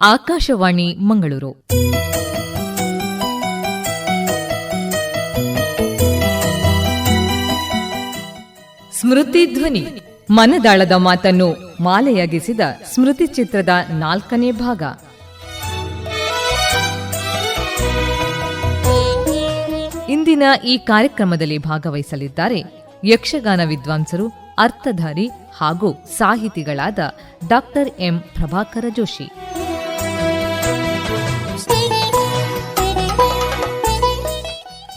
ಆಕಾಶವಾಣಿ ಮಂಗಳೂರು. ಸ್ಮೃತಿ ಧ್ವನಿ. ಮನದಾಳದ ಮಾತನ್ನು ಮಾಲೆಯಾಗಿಸಿದ ಸ್ಮೃತಿ ಚಿತ್ರದ ನಾಲ್ಕನೇ ಭಾಗ. ಇಂದಿನ ಈ ಕಾರ್ಯಕ್ರಮದಲ್ಲಿ ಭಾಗವಹಿಸಲಿದ್ದಾರೆ ಯಕ್ಷಗಾನ ವಿದ್ವಾಂಸರು, ಅರ್ಥಧಾರಿ ಹಾಗೂ ಸಾಹಿತಿಗಳಾದ ಡಾಕ್ಟರ್ ಎಂ. ಪ್ರಭಾಕರ ಜೋಶಿ.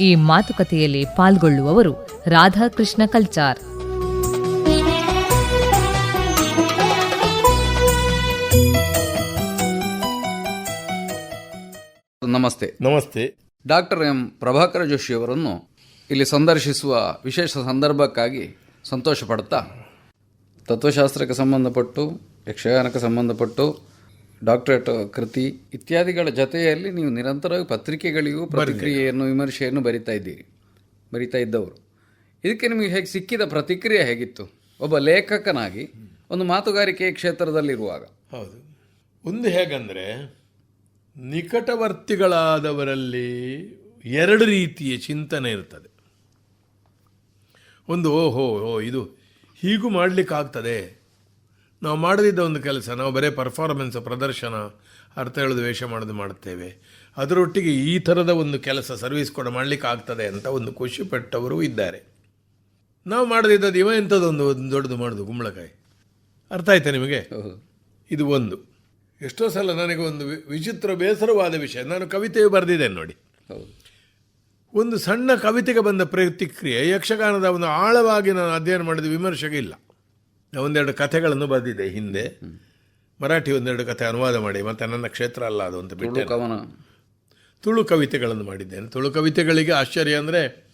ಈ ಮಾತುಕತೆಯಲ್ಲಿ ಪಾಲ್ಗೊಳ್ಳುವವರು ರಾಧಾಕೃಷ್ಣ ಕಲ್ಚಾರ್. ನಮಸ್ತೆ. ನಮಸ್ತೆ. ಡಾಕ್ಟರ್ ಎಂ ಪ್ರಭಾಕರ ಜೋಶಿಯವರನ್ನು ಇಲ್ಲಿ ಸಂದರ್ಶಿಸುವ ವಿಶೇಷ ಸಂದರ್ಭಕ್ಕಾಗಿ ಸಂತೋಷ ಪಡ್ತಾ ತತ್ವಶಾಸ್ತ್ರಕ್ಕೆ ಸಂಬಂಧಪಟ್ಟು ಯಕ್ಷಗಾನಕ್ಕೆ ಸಂಬಂಧಪಟ್ಟು ಡಾಕ್ಟರೇಟ್ ಕೃತಿ ಇತ್ಯಾದಿಗಳ ಜೊತೆಯಲ್ಲಿ ನೀವು ನಿರಂತರವಾಗಿ ಪತ್ರಿಕೆಗಳಿಗೂ ಪ್ರತಿಕ್ರಿಯೆಯನ್ನು ವಿಮರ್ಶೆಯನ್ನು ಬರಿತಾ ಇದ್ದೀರಿ. ಬರಿತಾ ಇದ್ದವರು. ಇದಕ್ಕೆ ನಿಮಗೆ ಹೇಗೆ ಸಿಕ್ಕಿದ ಪ್ರತಿಕ್ರಿಯೆ ಹೇಗಿತ್ತು? ಒಬ್ಬ ಲೇಖಕನಾಗಿ ಒಂದು ಮಾತುಗಾರಿಕೆ ಕ್ಷೇತ್ರದಲ್ಲಿರುವಾಗ. ಹೌದು. ಒಂದು ಹೇಗಂದರೆ ನಿಕಟವರ್ತಿಗಳಾದವರಲ್ಲಿ ಎರಡು ರೀತಿಯ ಚಿಂತನೆ ಇರ್ತದೆ. ಒಂದು ಓಹೋ ಓ ಇದು ಹೀಗೂ ಮಾಡಲಿಕ್ಕಾಗ್ತದೆ. ನಾವು ಮಾಡದಿದ್ದ ಒಂದು ಕೆಲಸ ನಾವು ಬರೀ ಪರ್ಫಾರ್ಮೆನ್ಸ್ ಪ್ರದರ್ಶನ ಅರ್ಥ ಹೇಳೋದು ವೇಷ ಮಾಡೋದು ಮಾಡುತ್ತೇವೆ ಅದರೊಟ್ಟಿಗೆ ಈ ಥರದ ಒಂದು ಕೆಲಸ ಸರ್ವಿಸ್ ಕೂಡ ಮಾಡಲಿಕ್ಕೆ ಆಗ್ತದೆ ಅಂತ ಒಂದು ಖುಷಿಪಟ್ಟವರು ಇದ್ದಾರೆ. ನಾವು ಮಾಡದಿದ್ದದ್ದು ಇವ ಎಂಥದ್ದೊಂದು ಒಂದು ದೊಡ್ಡದು ಮಾಡೋದು ಕುಂಬಳಕಾಯಿ. ಅರ್ಥ ಆಯ್ತಾ ನಿಮಗೆ? ಇದು ಒಂದು. ಎಷ್ಟೋ ಸಲ ನನಗೆ ಒಂದು ವಿಚಿತ್ರ ಬೇಸರವಾದ ವಿಷಯ. ನಾನು ಕವಿತೆಯು ಬರೆದಿದ್ದೇನೆ ನೋಡಿ. ಒಂದು ಸಣ್ಣ ಕವಿತೆಗೆ ಬಂದ ಪ್ರತಿಕ್ರಿಯೆ ಯಕ್ಷಗಾನದ ಒಂದು ಆಳವಾಗಿ ನಾನು ಅಧ್ಯಯನ ಮಾಡಿದ ವಿಮರ್ಶೆಗೆ ಇಲ್ಲ. ಒಂದೆರಡು ಕಥೆಗಳನ್ನು ಬರೆದಿದೆ ಹಿಂದೆ. ಮರಾಠಿ ಒಂದೆರಡು ಕಥೆ ಅನುವಾದ ಮಾಡಿ ಮತ್ತು ನನ್ನ ಕ್ಷೇತ್ರ ಅಲ್ಲ ಅದು ಅಂತ ಬಿಟ್ಟು ತುಳು ಕವನ. ತುಳು ಕವಿತೆಗಳನ್ನು ಮಾಡಿದ್ದೇನೆ. ತುಳು ಕವಿತೆಗಳಿಗೆ ಆಶ್ಚರ್ಯ ಅಂದರೆ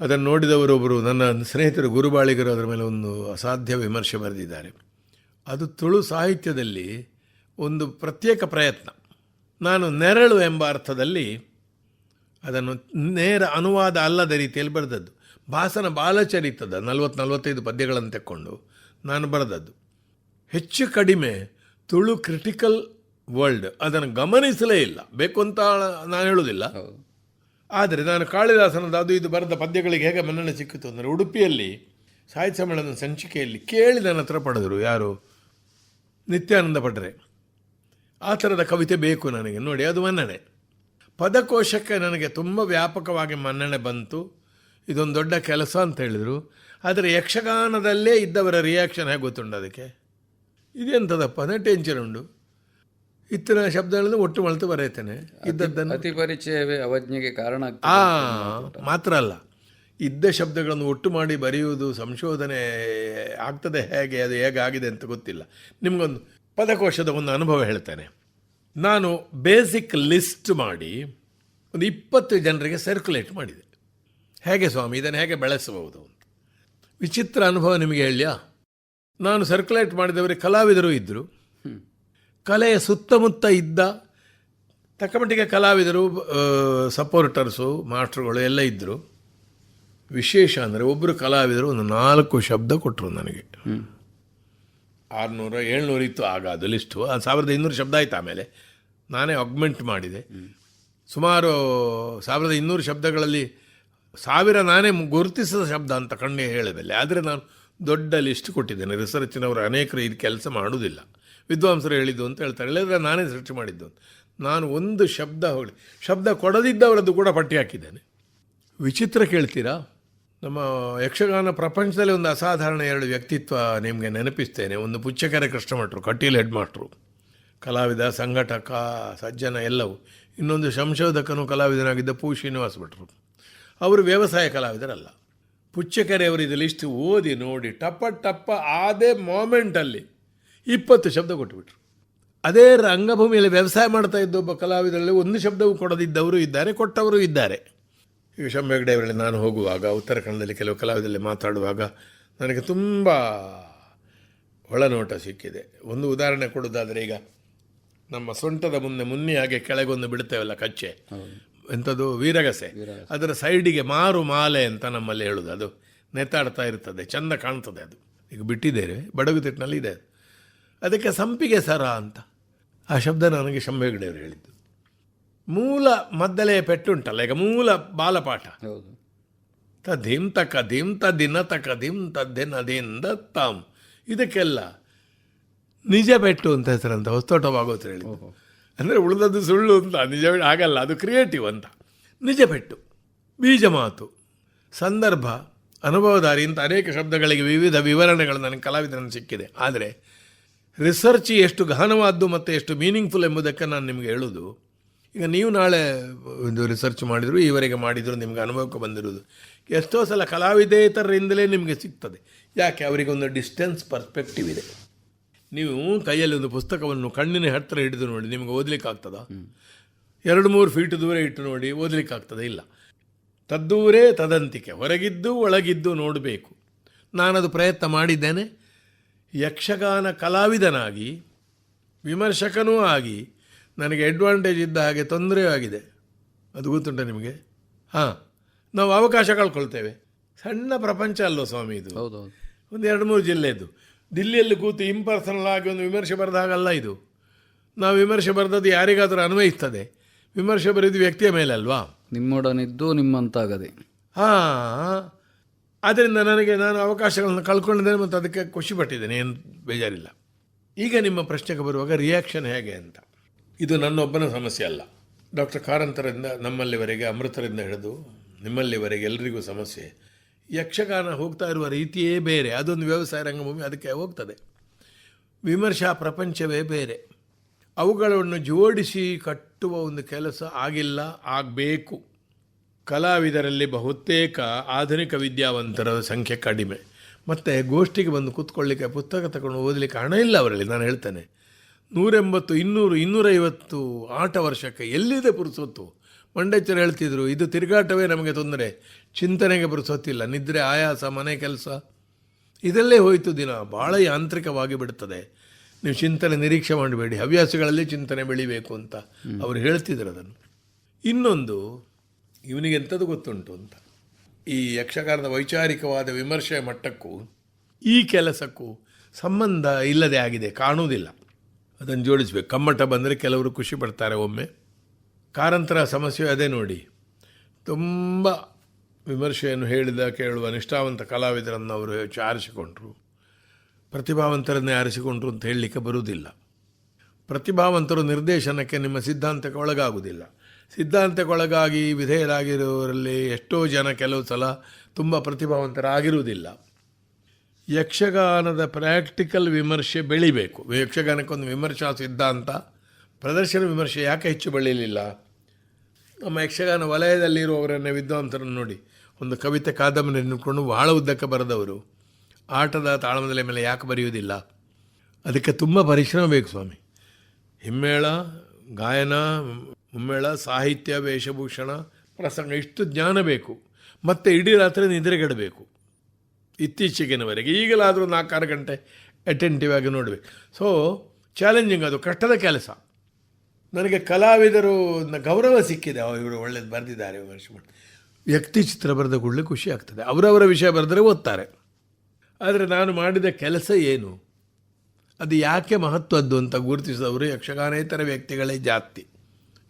ಅದನ್ನು ನೋಡಿದವರೊಬ್ಬರು ನನ್ನ ಸ್ನೇಹಿತರು ಗುರುಬಾಳಿಗರು ಅದರ ಮೇಲೆ ಒಂದು ಅಸಾಧ್ಯ ವಿಮರ್ಶೆ ಬರೆದಿದ್ದಾರೆ. ಅದು ತುಳು ಸಾಹಿತ್ಯದಲ್ಲಿ ಒಂದು ಪ್ರತ್ಯೇಕ ಪ್ರಯತ್ನ. ನಾನು ನೆರಳು ಎಂಬ ಅರ್ಥದಲ್ಲಿ ಅದನ್ನು ನೇರ ಅನುವಾದ ಅಲ್ಲದ ರೀತಿಯಲ್ಲಿ ಬರೆದದ್ದು. ಭಾಸನ ಬಾಲಚರಿತದ ನಲ್ವತ್ತು ನಲವತ್ತೈದು ಪದ್ಯಗಳನ್ನು ತೆಕ್ಕೊಂಡು ನಾನು ಬರೆದದ್ದು. ಹೆಚ್ಚು ಕಡಿಮೆ ತುಳು ಕ್ರಿಟಿಕಲ್ ವರ್ಲ್ಡ್ ಅದನ್ನು ಗಮನಿಸಲೇ ಇಲ್ಲ. ಬೇಕು ಅಂತ ನಾನು ಹೇಳೋದಿಲ್ಲ ಆದರೆ ನಾನು ಕಾಳಿದಾಸನದ ಅದು ಇದು ಬರೆದ ಪದ್ಯಗಳಿಗೆ ಹೇಗೆ ಮನ್ನಣೆ ಸಿಕ್ಕಿತು ಅಂದರೆ ಉಡುಪಿಯಲ್ಲಿ ಸಾಹಿತ್ಯ ಸಮ್ಮೇಳನ ಸಂಚಿಕೆಯಲ್ಲಿ ಕೇಳಿ ನನ್ನ ಹತ್ರ ಪಡೆದರು. ಯಾರು? ನಿತ್ಯಾನಂದ ಪಡ್ರೆ ಆ ಥರದ ಕವಿತೆ ಬೇಕು ನನಗೆ. ನೋಡಿ, ಅದು ಮನ್ನಣೆ. ಪದಕೋಶಕ್ಕೆ ನನಗೆ ತುಂಬ ವ್ಯಾಪಕವಾಗಿ ಮನ್ನಣೆ ಬಂತು. ಇದೊಂದು ದೊಡ್ಡ ಕೆಲಸ ಅಂತ ಹೇಳಿದರು. ಆದರೆ ಯಕ್ಷಗಾನದಲ್ಲೇ ಇದ್ದವರ ರಿಯಾಕ್ಷನ್ ಹೇಗೆ ಗೊತ್ತುಂಡು ಅದಕ್ಕೆ? ಇದೆಂಥದಪ್ಪ ಅಂದರೆ ಟೆನ್ಷನ್ ಉಂಡು ಇತ್ತಿನ ಶಬ್ದಗಳನ್ನು ಒಟ್ಟು ಮಳೆತು ಬರೆಯುತ್ತೇನೆ. ಇದ್ದದ್ದನ್ನು ಅತಿ ಪರಿಚಯವೇ ಅವಜ್ಞೆಗೆ ಕಾರಣ. ಆ ಮಾತ್ರ ಅಲ್ಲ. ಇದ್ದ ಶಬ್ದಗಳನ್ನು ಒಟ್ಟು ಮಾಡಿ ಬರೆಯುವುದು ಸಂಶೋಧನೆ ಆಗ್ತದೆ ಹೇಗೆ? ಅದು ಹೇಗೆ ಆಗಿದೆ ಅಂತ ಗೊತ್ತಿಲ್ಲ. ನಿಮಗೊಂದು ಪದಕೋಶದ ಒಂದು ಅನುಭವ ಹೇಳ್ತೇನೆ. ನಾನು ಬೇಸಿಕ್ ಲಿಸ್ಟ್ ಮಾಡಿ ಒಂದು ಇಪ್ಪತ್ತು ಜನರಿಗೆ ಸರ್ಕ್ಯುಲೇಟ್ ಮಾಡಿದೆ. ಹೇಗೆ ಸ್ವಾಮಿ, ಇದನ್ನು ಹೇಗೆ ಬೆಳೆಸಬಹುದು? ವಿಚಿತ್ರ ಅನುಭವ ನಿಮಗೆ ಹೇಳ್ಯಾ? ನಾನು ಸರ್ಕ್ಯುಲೇಟ್ ಮಾಡಿದವರಿಗೆ ಕಲಾವಿದರು ಇದ್ದರು ಕಲೆಯ ಸುತ್ತಮುತ್ತ ಇದ್ದ ತಕ್ಕಮಟ್ಟಿಗೆ ಕಲಾವಿದರು ಸಪೋರ್ಟರ್ಸು ಮಾಸ್ಟ್ರುಗಳು ಎಲ್ಲ ಇದ್ದರು ವಿಶೇಷ ಅಂದರೆ ಒಬ್ಬರು ಕಲಾವಿದರು ಒಂದು ನಾಲ್ಕು ಶಬ್ದ ಕೊಟ್ಟರು ನನಗೆ. ಆರುನೂರ, ಏಳ್ನೂರು ಇತ್ತು ಆಗ ಅದು ಲಿಸ್ಟು ಆ ಸಾವಿರದ ಇನ್ನೂರು ಶಬ್ದ ಆಯ್ತು ಆಮೇಲೆ. ನಾನೇ ಅಗ್ಮೆಂಟ್ ಮಾಡಿದೆ. ಸುಮಾರು ಸಾವಿರದ ಇನ್ನೂರು ಶಬ್ದಗಳಲ್ಲಿ ಸಾವಿರ ನಾನೇ ಗುರುತಿಸಿದ ಶಬ್ದ ಅಂತ ಕಣ್ಣೇ ಹೇಳಬಲ್ಲೆ. ಆದರೆ ನಾನು ದೊಡ್ಡ ಲಿಸ್ಟ್ ಕೊಟ್ಟಿದ್ದೇನೆ. ರಿಸರ್ಚಿನವರು ಅನೇಕರು ಇದು ಕೆಲಸ ಮಾಡುವುದಿಲ್ಲ. ವಿದ್ವಾಂಸರು ಹೇಳಿದ್ದು ಅಂತ ಹೇಳ್ತಾರೆ. ಇಲ್ಲದ್ರೆ ನಾನೇ ಸೃಷ್ಟಿ ಮಾಡಿದ್ದು ನಾನು ಒಂದು ಶಬ್ದ ಹೋಗಲಿ ಶಬ್ದ ಕೊಡದಿದ್ದವರದ್ದು ಕೂಡ ಪಟ್ಟಿ ಹಾಕಿದ್ದೇನೆ. ವಿಚಿತ್ರ ಕೇಳ್ತೀರಾ? ನಮ್ಮ ಯಕ್ಷಗಾನ ಪ್ರಪಂಚದಲ್ಲಿ ಒಂದು ಅಸಾಧಾರಣ ಎರಡು ವ್ಯಕ್ತಿತ್ವ ನಿಮಗೆ ನೆನಪಿಸ್ತೇನೆ. ಒಂದು ಪುಚ್ಚಕೆರೆ ಕೃಷ್ಣಮಠರು, ಕಟೀಲ್ ಹೆಡ್ ಮಾಸ್ಟ್ರು ಕಲಾವಿದ, ಸಂಘಟಕ, ಸಜ್ಜನ ಎಲ್ಲವೂ. ಇನ್ನೊಂದು ಸಂಶೋಧಕನು ಕಲಾವಿದನಾಗಿದ್ದ ಪೂ ಶ್ರೀನಿವಾಸ ಭಟ್ರು. ಅವರು ವ್ಯವಸಾಯ ಕಲಾವಿದರಲ್ಲ. ಪುಚ್ಚಕೆರೆಯವರು ಇದು ಲಿಸ್ಟ್ ಓದಿ ನೋಡಿ, ಟಪ್ಪ ಟಪ್ಪ ಅದೇ ಮೊಮೆಂಟಲ್ಲಿ ಇಪ್ಪತ್ತು ಶಬ್ದ ಕೊಟ್ಟುಬಿಟ್ರು ಅದೇ ರಂಗಭೂಮಿಯಲ್ಲಿ ವ್ಯವಸಾಯ ಮಾಡ್ತಾ ಇದ್ದ ಒಬ್ಬ ಕಲಾವಿದರಲ್ಲಿ ಒಂದು ಶಬ್ದವೂ ಕೊಡದಿದ್ದವರು ಇದ್ದಾರೆ, ಕೊಟ್ಟವರು ಇದ್ದಾರೆ. ಈಗ ಶಂಭೆಗಡೆಯವರಲ್ಲಿ ನಾನು ಹೋಗುವಾಗ ಉತ್ತರ ಕನ್ನಡದಲ್ಲಿ ಕೆಲವು ಕಲಾವಿದರಲ್ಲಿ ಮಾತಾಡುವಾಗ ನನಗೆ ತುಂಬ ಒಳನೋಟ ಸಿಕ್ಕಿದೆ. ಒಂದು ಉದಾಹರಣೆ ಕೊಡೋದಾದರೆ ಈಗ ನಮ್ಮ ಸೊಂಟದ ಮುಂದೆ ಮುನ್ನಿ ಹಾಗೆ ಕೆಳಗೊಂದು ಬಿಡ್ತೇವಲ್ಲ ಕಚ್ಚೆ. ಎಂಥದ್ದು ವೀರಗಸೆ. ಅದರ ಸೈಡಿಗೆ ಮಾರು ಮಾಲೆ ಅಂತ ನಮ್ಮಲ್ಲಿ ಹೇಳೋದು. ಅದು ನೆತ್ತಾಡ್ತಾ ಇರ್ತದೆ ಚೆಂದ ಕಾಣ್ತದೆ ಅದು. ಈಗ ಬಿಟ್ಟಿದ್ದೇವೆ ಬಡಗು ತಿಟ್ಟಿನಲ್ಲಿ ಇದೆ ಅದು. ಅದಕ್ಕೆ ಸಂಪಿಗೆ ಸರ ಅಂತ. ಆ ಶಬ್ದ ನನಗೆ ಶಂಭೆಗಡೆಯವರು ಹೇಳಿದ್ದು. ಮೂಲ ಮದ್ದಲೆಯ ಪೆಟ್ಟುಂಟಲ್ಲ ಈಗ ಮೂಲ ಬಾಲಪಾಠ. ತ ತದಿಂ ತಕ ದಿನ ತಕ ತ ದಿನ ದಿಂದ ತಾಮ್ ಇದಕ್ಕೆಲ್ಲ ನಿಜ ಪೆಟ್ಟು ಅಂತ ಹೆಸರಂತ ಹೊಸ್ತೋಟವಾಗೋತ್ರ ಹೇಳಿ ಅಂದರೆ ಉಳಿದದ್ದು ಸುಳ್ಳು ಅಂತ ನಿಜವೇ ಆಗಲ್ಲ. ಅದು ಕ್ರಿಯೇಟಿವ್ ಅಂತ. ನಿಜ ಪೆಟ್ಟು, ಬೀಜ ಮಾತು, ಸಂದರ್ಭ, ಅನುಭವದಾರಿ ಇಂಥ ಅನೇಕ ಶಬ್ದಗಳಿಗೆ ವಿವಿಧ ವಿವರಣೆಗಳು ನನಗೆ ಕಲಾವಿದರನ್ನು ಸಿಕ್ಕಿದೆ. ಆದರೆ ರಿಸರ್ಚ್ ಎಷ್ಟು ಗಹನವಾದ್ದು ಮತ್ತು ಎಷ್ಟು ಮೀನಿಂಗ್ಫುಲ್ ಎಂಬುದಕ್ಕೆ ನಾನು ನಿಮಗೆ ಹೇಳೋದು. ಈಗ ನೀವು ನಾಳೆ ಒಂದು ರಿಸರ್ಚ್ ಮಾಡಿದ್ರು, ಈವರೆಗೆ ಮಾಡಿದ್ರು, ನಿಮಗೆ ಅನುಭವಕ್ಕೆ ಬಂದಿರೋದು ಎಷ್ಟೋ ಸಲ ಕಲಾವಿದೇತರರಿಂದಲೇ ನಿಮಗೆ ಸಿಗ್ತದೆ. ಯಾಕೆ? ಅವರಿಗೆ ಒಂದು ಡಿಸ್ಟೆನ್ಸ್ ಪರ್ಸ್ಪೆಕ್ಟಿವ್ ಇದೆ. ನೀವು ಕೈಯಲ್ಲಿ ಒಂದು ಪುಸ್ತಕವನ್ನು ಕಣ್ಣಿನ ಹತ್ತಿರ ಹಿಡಿದು ನೋಡಿ ನಿಮಗೆ ಓದಲಿಕ್ಕೆ ಆಗ್ತದ ಎರಡು ಮೂರು ಫೀಟ್ ದೂರ ಇಟ್ಟು ನೋಡಿ ಓದಲಿಕ್ಕೆ ಆಗ್ತದೆ ಇಲ್ಲ. ತದ್ದೂರೇ ತದಂತಿಕೆ ಹೊರಗಿದ್ದು ಒಳಗಿದ್ದು ನೋಡಬೇಕು. ನಾನದು ಪ್ರಯತ್ನ ಮಾಡಿದ್ದೇನೆ. ಯಕ್ಷಗಾನ ಕಲಾವಿದನಾಗಿ ವಿಮರ್ಶಕನೂ ಆಗಿ ನನಗೆ ಅಡ್ವಾಂಟೇಜ್ ಇದ್ದ ಹಾಗೆ ತೊಂದರೆ ಆಗಿದೆ. ಅದು ಗೊತ್ತುಂಟ ನಿಮಗೆ? ಹಾಂ ನಾವು ಅವಕಾಶ ಕಳ್ಕೊಳ್ತೇವೆ. ಸಣ್ಣ ಪ್ರಪಂಚ ಅಲ್ಲೋ ಸ್ವಾಮಿ ಇದು? ಹೌದು ಒಂದು ಎರಡು ಮೂರು ಜಿಲ್ಲೆದು ದಿಲ್ಲಿಯಲ್ಲಿ ಕೂತು ಇಂಪರ್ಸನಲ್ ಆಗಿ ಒಂದು ವಿಮರ್ಶೆ ಬರೆದಾಗಲ್ಲ ಇದು. ನಾವು ವಿಮರ್ಶೆ ಬರೆದದ್ದು ಯಾರಿಗಾದರೂ ಅನ್ವಯಿಸ್ತದೆ ವಿಮರ್ಶೆ ಬರೆದು ವ್ಯಕ್ತಿಯ ಮೇಲೆ ಅಲ್ವಾ ನಿಮ್ಮೊಡನಿದ್ದು ನಿಮ್ಮಂತಾಗದೆ. ಹಾಂ ಆದ್ದರಿಂದ ನನಗೆ ನಾನು ಅವಕಾಶಗಳನ್ನು ಕಳ್ಕೊಂಡಿದ್ದೇನೆ ಮತ್ತು ಅದಕ್ಕೆ ಖುಷಿ ಪಟ್ಟಿದ್ದೇನೆ ಏನು ಬೇಜಾರಿಲ್ಲ. ಈಗ ನಿಮ್ಮ ಪ್ರಶ್ನೆಗೆ ಬರುವಾಗ ರಿಯಾಕ್ಷನ್ ಹೇಗೆ ಅಂತ. ಇದು ನನ್ನೊಬ್ಬನ ಸಮಸ್ಯೆ ಅಲ್ಲ. ಡಾಕ್ಟರ್ ಕಾರಂತರಿಂದ ನಮ್ಮಲ್ಲಿವರೆಗೆ ಅಮೃತರಿಂದ ಹಿಡಿದು ನಿಮ್ಮಲ್ಲಿವರೆಗೆ ಎಲ್ರಿಗೂ ಸಮಸ್ಯೆ. ಯಕ್ಷಗಾನ ಹೋಗ್ತಾ ಇರುವ ರೀತಿಯೇ ಬೇರೆ. ಅದೊಂದು ವ್ಯವಸಾಯ ರಂಗಭೂಮಿ, ಅದಕ್ಕೆ ಹೋಗ್ತದೆ. ವಿಮರ್ಶಾ ಪ್ರಪಂಚವೇ ಬೇರೆ. ಅವುಗಳನ್ನು ಜೋಡಿಸಿ ಕಟ್ಟುವ ಒಂದು ಕೆಲಸ ಆಗಿಲ್ಲ, ಆಗಬೇಕು. ಕಲಾವಿದರಲ್ಲಿ ಬಹುತೇಕ ಆಧುನಿಕ ವಿದ್ಯಾವಂತರ ಸಂಖ್ಯೆ ಕಡಿಮೆ. ಮತ್ತು ಗೋಷ್ಠಿಗೆ ಬಂದು ಕೂತ್ಕೊಳ್ಳಿಕ್ಕೆ ಪುಸ್ತಕ ತಗೊಂಡು ಓದಲಿಕ್ಕೆ ಹಣ ಇಲ್ಲ ಅವರಲ್ಲಿ, ನಾನು ಹೇಳ್ತೇನೆ. ನೂರೆಂಬತ್ತು, ಇನ್ನೂರು, ಇನ್ನೂರೈವತ್ತು ಆಟ ವರ್ಷಕ್ಕೆ ಎಲ್ಲಿದೆ ಪುರುಸೊತ್ತು? ಮಂಡೇಶ್ವರ ಹೇಳ್ತಿದ್ರು, ಇದು ತಿರುಗಾಟವೇ ನಮಗೆ ತೊಂದರೆ. ಚಿಂತನೆಗೆ ಪುರುಸೊತ್ತಿಲ್ಲ ನಿದ್ರೆ, ಆಯಾಸ, ಮನೆ ಕೆಲಸ. ಇದರಲ್ಲೇ ಹೋಯಿತು ದಿನ. ಭಾಳ ಯಾಂತ್ರಿಕವಾಗಿ ಬಿಡುತ್ತದೆ ನೀವು ಚಿಂತನೆ ನಿರೀಕ್ಷೆ ಮಾಡಬೇಡಿ. ಹವ್ಯಾಸಗಳಲ್ಲಿ ಚಿಂತನೆ ಬೆಳಿಬೇಕು ಅಂತ ಅವರು ಹೇಳ್ತಿದ್ರು ಅದನ್ನು. ಇನ್ನೊಂದು, ಇವನಿಗೆ ಎಂಥದ್ದು ಗೊತ್ತುಂಟು ಅಂತ. ಈ ಯಕ್ಷಗಾನದ ವೈಚಾರಿಕವಾದ ವಿಮರ್ಶೆಯ ಮಟ್ಟಕ್ಕೂ, ಈ ಕೆಲಸಕ್ಕೂ ಸಂಬಂಧ ಇಲ್ಲದೆ ಆಗಿದೆ. ಕಾಣುವುದಿಲ್ಲ. ಅದನ್ನು ಜೋಡಿಸ್ಬೇಕು. ಕಮ್ಮಟ ಬಂದರೆ ಕೆಲವರು ಖುಷಿ ಪಡ್ತಾರೆ ಒಮ್ಮೆ. ಕಾರಂತರ ಸಮಸ್ಯೆ ಅದೇ ನೋಡಿ. ತುಂಬ ವಿಮರ್ಶೆಯನ್ನು ಹೇಳಿದ ಕೇಳುವ ನಿಷ್ಠಾವಂತ ಕಲಾವಿದರನ್ನು ಅವರು ಆರಿಸಿಕೊಂಡ್ರು. ಪ್ರತಿಭಾವಂತರನ್ನೇ ಆರಿಸಿಕೊಂಡ್ರು ಅಂತ ಹೇಳಲಿಕ್ಕೆ ಬರುವುದಿಲ್ಲ. ಪ್ರತಿಭಾವಂತರು ನಿರ್ದೇಶನಕ್ಕೆ ನಿಮ್ಮ ಸಿದ್ಧಾಂತಕ್ಕೆ ಒಳಗಾಗುವುದಿಲ್ಲ. ಸಿದ್ಧಾಂತಕ್ಕೆ ಒಳಗಾಗಿ ವಿಧೇಯರಾಗಿರುವವರಲ್ಲಿ ಎಷ್ಟೋ ಜನ ಕೆಲವು ಸಲ ತುಂಬ ಪ್ರತಿಭಾವಂತರಾಗಿರುವುದಿಲ್ಲ. ಯಕ್ಷಗಾನದ ಪ್ರಾಕ್ಟಿಕಲ್ ವಿಮರ್ಶೆ ಬೆಳಿಬೇಕು. ಯಕ್ಷಗಾನಕ್ಕೊಂದು ವಿಮರ್ಶಾ ಸಿದ್ಧಾಂತ, ಪ್ರದರ್ಶನ ವಿಮರ್ಶೆ ಯಾಕೆ ಹೆಚ್ಚು ಬೆಳೆಯಲಿಲ್ಲ ನಮ್ಮ ಯಕ್ಷಗಾನ ವಲಯದಲ್ಲಿರುವವರನ್ನೇ ವಿದ್ವಾಂಸರನ್ನು ನೋಡಿ. ಒಂದು ಕವಿತೆ ಕಾದಂಬರಿ ನಿಂತ್ಕೊಂಡು ಬಹಳ ಉದ್ದಕ್ಕೆ ಬರೆದವರು. ಆಟದ ತಾಳಮದಲೆ ಮೇಲೆ ಯಾಕೆ ಬರೆಯುವುದಿಲ್ಲ? ಅದಕ್ಕೆ ತುಂಬ ಪರಿಶ್ರಮ ಬೇಕು ಸ್ವಾಮಿ. ಹಿಮ್ಮೇಳ, ಗಾಯನ, ಮುಮ್ಮೇಳ, ಸಾಹಿತ್ಯ, ವೇಷಭೂಷಣ, ಪ್ರಸಂಗ, ಇಷ್ಟು ಜ್ಞಾನ ಬೇಕು. ಮತ್ತು ಇಡೀ ರಾತ್ರಿ ನಿದ್ರೆಗೆಡಬೇಕು. ಇತ್ತೀಚೆಗಿನವರೆಗೆ ಈಗಲಾದರೂ ನಾಲ್ಕಾರು ಗಂಟೆ ಅಟೆಂಟಿವ್ ಆಗಿ ನೋಡಬೇಕು. ಸೊ ಚಾಲೆಂಜಿಂಗ್ ಅದು, ಕಷ್ಟದ ಕೆಲಸ. ನನಗೆ ಕಲಾವಿದರು ಗೌರವ ಸಿಕ್ಕಿದೆ. ಇವರು ಒಳ್ಳೇದು ಬರೆದಿದ್ದಾರೆ ವಿಮರ್ಶೆ ಮಾಡಿ ವ್ಯಕ್ತಿ ಚಿತ್ರ ಬರೆದ ಕೂಡಲೇ ಖುಷಿ ಆಗ್ತದೆ. ಅವರವರ ವಿಷಯ ಬರೆದರೆ ಓದ್ತಾರೆ. ಆದರೆ ನಾನು ಮಾಡಿದ ಕೆಲಸ ಏನು? ಅದು ಯಾಕೆ ಮಹತ್ವದ್ದು ಅಂತ ಗುರುತಿಸಿದವರು ಯಕ್ಷಗಾನೇತರ ವ್ಯಕ್ತಿಗಳೇ ಜಾಸ್ತಿ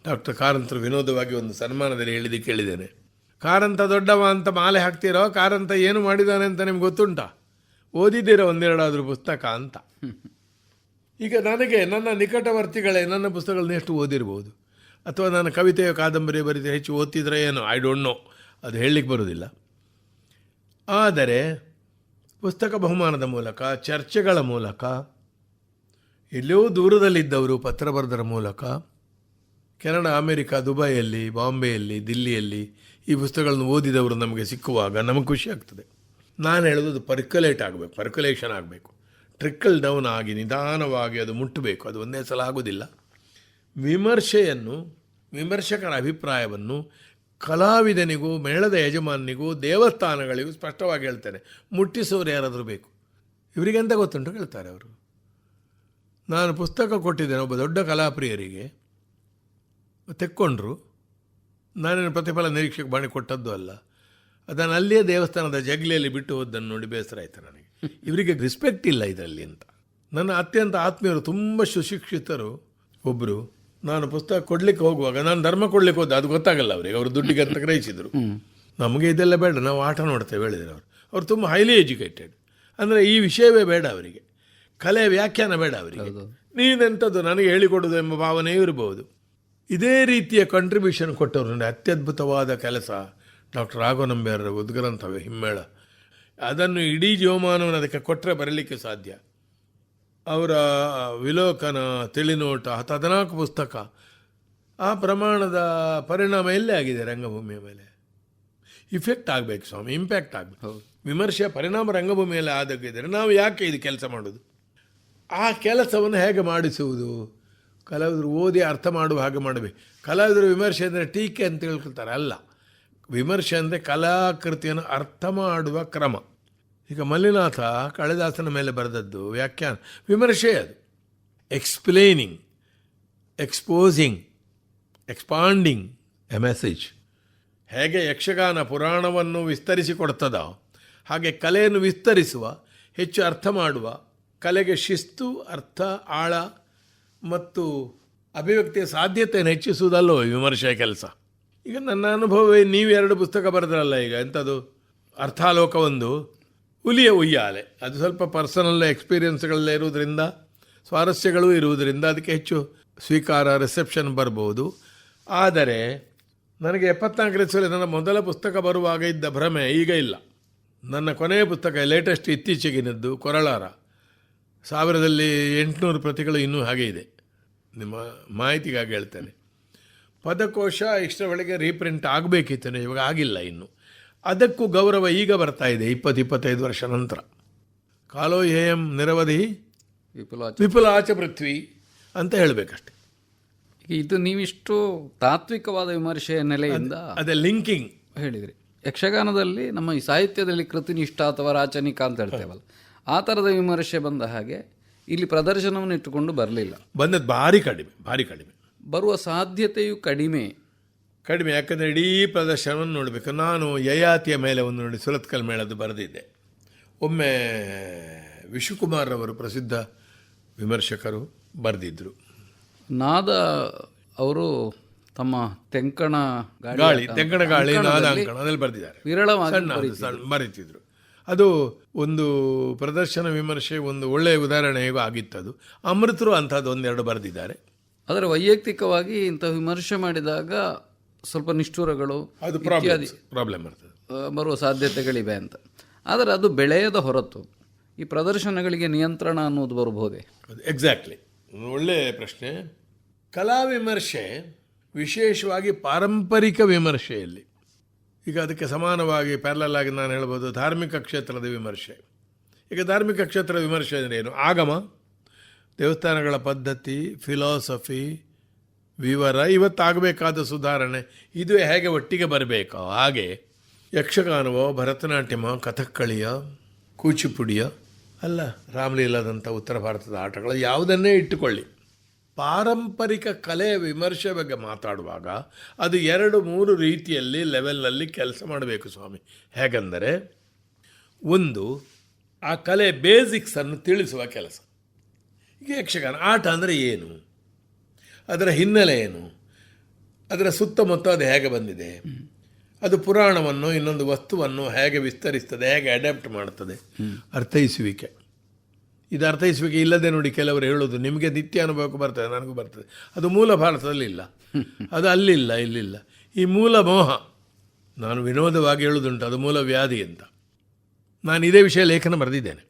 ಡಾಕ್ಟರ್ ಕಾರಂತ್ರ ವಿನೋದವಾಗಿ ಒಂದು ಸನ್ಮಾನದಲ್ಲಿ ಹೇಳಿದ್ದು ಕೇಳಿದ್ದೇನೆ. ಕಾರಂತ ದೊಡ್ಡವ ಅಂತ ಮಾಲೆ ಹಾಕ್ತಿರೋ, ಕಾರಂತ ಏನು ಮಾಡಿದ್ದಾನೆ ಅಂತ ನಿಮ್ಗೆ ಗೊತ್ತುಂಟ? ಓದಿದ್ದೀರೋ ಒಂದೆರಡಾದರೂ ಪುಸ್ತಕ ಅಂತ. ಈಗ ನನಗೆ ನನ್ನ ನಿಕಟವರ್ತಿಗಳೇ ನನ್ನ ಪುಸ್ತಕಗಳನ್ನ ಎಷ್ಟು ಓದಿರ್ಬೋದು? ಅಥವಾ ನಾನು ಕವಿತೆಯ ಕಾದಂಬರಿ ಬರೀತಿ ಹೆಚ್ಚು ಓದ್ತಿದ್ರೆ ಏನು? ಐ ಡೋಂಟ್ ನೋ ಅದು ಹೇಳಲಿಕ್ಕೆ ಬರೋದಿಲ್ಲ ಆದರೆ ಪುಸ್ತಕ ಬಹುಮಾನದ ಮೂಲಕ, ಚರ್ಚೆಗಳ ಮೂಲಕ ಎಲ್ಲೋ ದೂರದಲ್ಲಿದ್ದವರು ಪತ್ರ ಬರೆದರ ಮೂಲಕ, ಕೆನಡಾ, ಅಮೆರಿಕ, ದುಬೈಯಲ್ಲಿ, ಬಾಂಬೆಯಲ್ಲಿ, ದಿಲ್ಲಿಯಲ್ಲಿ ಈ ಪುಸ್ತಕಗಳನ್ನು ಓದಿದವರು ನಮಗೆ ಸಿಕ್ಕುವಾಗ ನಮಗೆ ಖುಷಿ ಆಗ್ತದೆ. ನಾನು ಹೇಳೋದು ಅದು ಪರ್ಕುಲೇಟ್ ಆಗಬೇಕು ಪರ್ಕುಲೇಷನ್ ಆಗಬೇಕು. ಟ್ರಿಕ್ಕಲ್ ಡೌನ್ ಆಗಿ, ನಿಧಾನವಾಗಿ ಅದು ಮುಟ್ಟಬೇಕು. ಅದು ಒಂದೇ ಸಲ ಆಗೋದಿಲ್ಲ ವಿಮರ್ಶೆಯನ್ನು, ವಿಮರ್ಶಕರ ಅಭಿಪ್ರಾಯವನ್ನು ಕಲಾವಿದನಿಗೂ, ಮೇಳದ ಯಜಮಾನನಿಗೂ, ದೇವಸ್ಥಾನಗಳಿಗೂ ಸ್ಪಷ್ಟವಾಗಿ ಹೇಳ್ತೇನೆ. ಮುಟ್ಟಿಸೋರು ಯಾರಾದರೂ ಬೇಕು. ಇವರಿಗೆಂತ ಗೊತ್ತುಂಟು ಹೇಳ್ತಾರೆ ಅವರು. ನಾನು ಪುಸ್ತಕ ಕೊಟ್ಟಿದ್ದೇನೆ, ಒಬ್ಬ ದೊಡ್ಡ ಕಲಾಪ್ರಿಯರಿಗೆ. ತೆಕ್ಕೊಂಡ್ರು. ನಾನೇನು ಪ್ರತಿಫಲ ನಿರೀಕ್ಷೆಗೆ ಬಾಣಿ ಕೊಟ್ಟದ್ದು ಅಲ್ಲ. ಅದನ್ನು ಅಲ್ಲಿಯೇ ದೇವಸ್ಥಾನದ ಜಗ್ಲಿಯಲ್ಲಿ ಬಿಟ್ಟು ಹೋದ್ದನ್ನು ನೋಡಿ ಬೇಸರ ಆಯಿತು ನನಗೆ. ಇವರಿಗೆ ರಿಸ್ಪೆಕ್ಟ್ ಇಲ್ಲ ಇದರಲ್ಲಿ ಅಂತ. ನನ್ನ ಅತ್ಯಂತ ಆತ್ಮೀಯರು ತುಂಬ ಸುಶಿಕ್ಷಿತರು. ಒಬ್ಬರು ನಾನು ಪುಸ್ತಕ ಕೊಡ್ಲಿಕ್ಕೆ ಹೋಗುವಾಗ ನಾನು ಧರ್ಮ ಕೊಡ್ಲಿಕ್ಕೆ ಹೋದ ಅದು ಗೊತ್ತಾಗಲ್ಲ ಅವರಿಗೆ ಅವರು ದುಡ್ಡಿಗೆ ಅಂತ ಗ್ರಹಿಸಿದರು. ನಮಗೆ ಇದೆಲ್ಲ ಬೇಡ ನಾವು ಆಟ ನೋಡ್ತೇವೆ ಹೇಳಿದ್ರು ಅವರು. ಅವ್ರು ತುಂಬ ಹೈಲಿ ಎಜುಕೇಟೆಡ್ ಅಂದರೆ ಈ ವಿಷಯವೇ ಬೇಡ ಅವರಿಗೆ. ಕಲೆ ವ್ಯಾಖ್ಯಾನ ಬೇಡ ಅವರಿಗೆ. ನೀನೆಂಥದ್ದು ನನಗೆ ಹೇಳಿಕೊಡೋದು ಎಂಬ ಭಾವನೆಯೂ ಇರಬಹುದು. ಇದೇ ರೀತಿಯ ಕಾಂಟ್ರಿಬ್ಯೂಷನ್ ಕೊಟ್ಟವರು ನನಗೆ ಅತ್ಯದ್ಭುತವಾದ ಕೆಲಸ ಡಾಕ್ಟರ್ ರಾಘವನಂಬೇರರ ಉದ್ಗ್ರಂಥವೇ ಹಿಮ್ಮೇಳ. ಅದನ್ನು ಇಡೀ ಜೀವಮಾನವನ್ನು ಅದಕ್ಕೆ ಕೊಟ್ಟರೆ ಬರಲಿಕ್ಕೆ ಸಾಧ್ಯ. ಅವರ ವಿಲೋಕನ ತಿಳಿನೋಟ ಹದಿನಾಲ್ಕು ಪುಸ್ತಕ ಆ ಪ್ರಮಾಣದ ಪರಿಣಾಮ ಎಲ್ಲೇ ಆಗಿದೆ ರಂಗಭೂಮಿಯ ಮೇಲೆ? ಇಫೆಕ್ಟ್ ಆಗಬೇಕು ಸ್ವಾಮಿ ಇಂಪ್ಯಾಕ್ಟ್ ಆಗಬೇಕು. ವಿಮರ್ಶೆಯ ಪರಿಣಾಮ ರಂಗಭೂಮಿಯಲ್ಲಿ ಆದಕ್ಕಿದ್ದರೆ ನಾವು ಯಾಕೆ ಇದು ಕೆಲಸ ಮಾಡೋದು? ಆ ಕೆಲಸವನ್ನು ಹೇಗೆ ಮಾಡಿಸುವುದು? ಕಲಾವಿದರು ಓದಿ ಅರ್ಥ ಮಾಡುವ ಹಾಗೆ ಮಾಡಬೇಕು. ಕಲಾವಿದರು ವಿಮರ್ಶೆ ಅಂದರೆ ಟೀಕೆ ಅಂತ ತಿಳ್ಕೊಳ್ತಾರೆ ಅಲ್ಲ. ವಿಮರ್ಶೆ ಅಂದರೆ ಕಲಾಕೃತಿಯನ್ನು ಅರ್ಥ ಮಾಡುವ ಕ್ರಮ. ಈಗ ಮಲ್ಲಿನಾಥ ಕಾಳಿದಾಸನ ಮೇಲೆ ಬರೆದದ್ದು ವ್ಯಾಖ್ಯಾನ, ವಿಮರ್ಶೆ ಅದು. Explaining exposing expanding a message ಹೇಗೆ ಯಕ್ಷಗಾನ ಪುರಾಣವನ್ನು ವಿಸ್ತರಿಸಿಕೊಡ್ತದ, ಹಾಗೆ ಕಲೆಯನ್ನು ವಿಸ್ತರಿಸುವ, ಹೆಚ್ಚು ಅರ್ಥ ಮಾಡುವ, ಕಲೆಗೆ ಶಿಸ್ತು, ಅರ್ಥ, ಆಳ ಮತ್ತು ಅಭಿವ್ಯಕ್ತಿಯ ಸಾಧ್ಯತೆಯನ್ನು ಹೆಚ್ಚಿಸುವುದಲ್ಲೋ ವಿಮರ್ಶೆಯ ಕೆಲಸ. ಈಗ ನನ್ನ ಅನುಭವವೇ, ನೀವು ಎರಡು ಪುಸ್ತಕ ಬರೆದ್ರಲ್ಲ ಈಗ ಎಂಥದ್ದು ಅರ್ಥಾಲೋಕ ಒಂದು ಹುಲಿಯ ಉಯ್ಯಾಲೆ ಅದು ಸ್ವಲ್ಪ ಪರ್ಸನಲ್ ಎಕ್ಸ್ಪೀರಿಯನ್ಸ್ಗಳಲ್ಲೇ ಇರುವುದರಿಂದ, ಸ್ವಾರಸ್ಯಗಳು ಇರುವುದರಿಂದ ಅದಕ್ಕೆ ಹೆಚ್ಚು ಸ್ವೀಕಾರ ರಿಸೆಪ್ಷನ್ ಬರ್ಬೋದು. ಆದರೆ, ನನಗೆ ಎಪ್ಪತ್ನಾಲ್ಕನೇ ಸಲ ನನ್ನ ಮೊದಲ ಪುಸ್ತಕ ಬರುವಾಗ ಇದ್ದ ಭ್ರಮೆ ಈಗ ಇಲ್ಲ. ನನ್ನ ಕೊನೆಯ ಪುಸ್ತಕ ಲೇಟೆಸ್ಟ್ ಇತ್ತೀಚೆಗಿನದ್ದು, ಕೊರಳಾರ. ಸಾವಿರದಲ್ಲಿ ಎಂಟುನೂರು ಪ್ರತಿಗಳು ಇನ್ನೂ ಹಾಗೆ ಇದೆ. ನಿಮ್ಮ ಮಾಹಿತಿಗಾಗಿ ಹೇಳ್ತೇನೆ. ಪದಕೋಶ ಇಷ್ಟರೊಳಗೆ ರೀಪ್ರಿಂಟ್ ಆಗಬೇಕಿತ್ತು ಇವಾಗ ಆಗಿಲ್ಲ ಇನ್ನು. ಅದಕ್ಕೂ ಗೌರವ ಈಗ ಬರ್ತಾ ಇದೆ ಇಪ್ಪತ್ತು ಇಪ್ಪತ್ತೈದು ವರ್ಷ ನಂತರ. ಕಾಲೋ ಹೇಯಂ ನಿರವಧಿ ವಿಪುಲ ವಿಪುಲಾಚ ಪೃಥ್ವಿ ಅಂತ ಹೇಳಬೇಕಷ್ಟೆ. ಇದು ನೀವಿಷ್ಟು ತಾತ್ವಿಕವಾದ ವಿಮರ್ಶೆಯ ನೆಲೆಯಿಂದ ಅದೇ ಲಿಂಕಿಂಗ್. ಹೇಳಿದ್ರಿ. ಯಕ್ಷಗಾನದಲ್ಲಿ ನಮ್ಮ ಈ ಸಾಹಿತ್ಯದಲ್ಲಿ ಕೃತಿನಿಷ್ಠ ಅಥವಾ ರಾಚನಿಕ ಅಂತ ಹೇಳ್ತೇವಲ್ಲ ಆ ಥರದ ವಿಮರ್ಶೆ ಬಂದ ಹಾಗೆ ಇಲ್ಲಿ ಪ್ರದರ್ಶನವನ್ನು ಇಟ್ಟುಕೊಂಡು ಬರಲಿಲ್ಲ. ಬಂದದ್ದು ಭಾರಿ ಕಡಿಮೆ ಭಾರಿ ಕಡಿಮೆ. ಬರುವ ಸಾಧ್ಯತೆಯು ಕಡಿಮೆ ಕಡಿಮೆ ಯಾಕಂದರೆ ಇಡೀ ಪ್ರದರ್ಶನವನ್ನು ನೋಡಬೇಕು. ನಾನು ಯಯಾತಿಯ ಮೇಲೆ ಒಂದು ನೋಡಿ ಸುರತ್ಕಲ್ ಮೇಳದ್ದು ಬರೆದಿದ್ದೆ. ಒಮ್ಮೆ ವಿಶ್ವಕುಮಾರ್ ಅವರು ಪ್ರಸಿದ್ಧ ವಿಮರ್ಶಕರು ಬರೆದಿದ್ದರು ನಾದ ಅವರು ತಮ್ಮ ತೆಂಕಣ ಗಾಳಿ ತೆಂಕಣ ಗಾಳಿ ನಾದಾಂಕಣ ಅದರಲ್ಲಿ ಬರೆದಿದ್ದಾರೆ. ವಿರಳವಾಗಿ ಅದು ಬರೀತಿದ್ರು. ಅದು ಒಂದು ಪ್ರದರ್ಶನ ವಿಮರ್ಶೆ ಒಂದು ಒಳ್ಳೆಯ ಉದಾಹರಣೆ ಆಗಿತ್ತು ಆಗಿತ್ತದು. ಅಮೃತರು ಅಂಥದ್ದು ಒಂದೆರಡು ಬರೆದಿದ್ದಾರೆ. ಆದರೆ ವೈಯಕ್ತಿಕವಾಗಿ ಇಂಥ ವಿಮರ್ಶೆ ಮಾಡಿದಾಗ ಸ್ವಲ್ಪ ನಿಷ್ಠೂರಗಳು ಅದು ಪ್ರಾಬ್ಲಮ್ ಪ್ರಾಬ್ಲಮ್ ಬರ್ತದೆ ಬರುವ ಸಾಧ್ಯತೆಗಳಿವೆ ಅಂತ. ಆದರೆ ಅದು ಬೆಳೆಯದ ಹೊರತು ಈ ಪ್ರದರ್ಶನಗಳಿಗೆ ನಿಯಂತ್ರಣ ಅನ್ನೋದು ಬರಬಹುದೇ? ಎಕ್ಸಾಕ್ಟ್ಲಿ ಒಳ್ಳೆಯ ಪ್ರಶ್ನೆ. ಕಲಾ ವಿಮರ್ಶೆ ವಿಶೇಷವಾಗಿ ಪಾರಂಪರಿಕ ವಿಮರ್ಶೆಯಲ್ಲಿ ಈಗ ಅದಕ್ಕೆ ಸಮಾನವಾಗಿ ಪ್ಯಾರಲಲ್ ಆಗಿ ನಾನು ಹೇಳ್ಬೋದು ಧಾರ್ಮಿಕ ಕ್ಷೇತ್ರದ ವಿಮರ್ಶೆ. ಈಗ ಧಾರ್ಮಿಕ ಕ್ಷೇತ್ರದ ವಿಮರ್ಶೆ ಅಂದರೆ ಏನು? ಆಗಮ ದೇವಸ್ಥಾನಗಳ ಪದ್ಧತಿ ಫಿಲಾಸಫಿ ವಿವರ ಇವತ್ತಾಗಬೇಕಾದ ಸುಧಾರಣೆ. ಇದು ಹೇಗೆ ಒಟ್ಟಿಗೆ ಬರಬೇಕೋ ಹಾಗೆ ಯಕ್ಷಗಾನವೋ, ಭರತನಾಟ್ಯಮೋ, ಕಥಕ್ಕಳಿಯ, ಕೂಚಿಪುಡಿಯ, ಅಲ್ಲ, ರಾಮಲೀಲಾದಂಥ ಉತ್ತರ ಭಾರತದ ಆಟಗಳು ಯಾವುದನ್ನೇ ಇಟ್ಟುಕೊಳ್ಳಿ. ಪಾರಂಪರಿಕ ಕಲೆ ವಿಮರ್ಶೆ ಬಗ್ಗೆ ಮಾತಾಡುವಾಗ ಅದು ಎರಡು, ಮೂರು ರೀತಿಯಲ್ಲಿ ಲೆವೆಲ್ನಲ್ಲಿ ಕೆಲಸ ಮಾಡಬೇಕು ಸ್ವಾಮಿ. ಹೇಗೆಂದರೆ, ಒಂದು, ಆ ಕಲೆ ಬೇಸಿಕ್ಸನ್ನು ತಿಳಿಸುವ ಕೆಲಸ. ಈಗ ಯಕ್ಷಗಾನ ಆಟ ಅಂದರೆ ಏನು? ಅದರ ಹಿನ್ನೆಲೆ ಏನು? ಅದರ ಸುತ್ತಮುತ್ತ ಅದು ಹೇಗೆ ಬಂದಿದೆ? ಅದು ಪುರಾಣವನ್ನು ಇನ್ನೊಂದು ವಸ್ತುವನ್ನು ಹೇಗೆ ವಿಸ್ತರಿಸ್ತದೆ ಹೇಗೆ ಅಡ್ಯಾಪ್ಟ್ ಮಾಡ್ತದೆ? ಅರ್ಥೈಸುವಿಕೆ. ಇದು ಅರ್ಥೈಸುವಿಕೆ ಇಲ್ಲದೆ ನೋಡಿ ಕೆಲವರು ಹೇಳೋದು ನಿಮಗೆ ನಿತ್ಯ ಅನುಭವಕ್ಕೆ ಬರ್ತದೆ ನನಗೂ ಬರ್ತದೆ. ಅದು ಮೂಲ ಭಾರತದಲ್ಲಿ ಇಲ್ಲ. ಅದು ಅಲ್ಲಿಲ್ಲ ಇಲ್ಲಿಲ್ಲ. ಈ ಮೂಲ ಮೋಹ ನಾನು ವಿನೋದವಾಗಿ ಹೇಳೋದುಂಟು ಅದು ಮೂಲ ವ್ಯಾಧಿ ಅಂತ. ನಾನು ಇದೇ ವಿಷಯ ಲೇಖನ ಬರೆದಿದ್ದೇನೆ.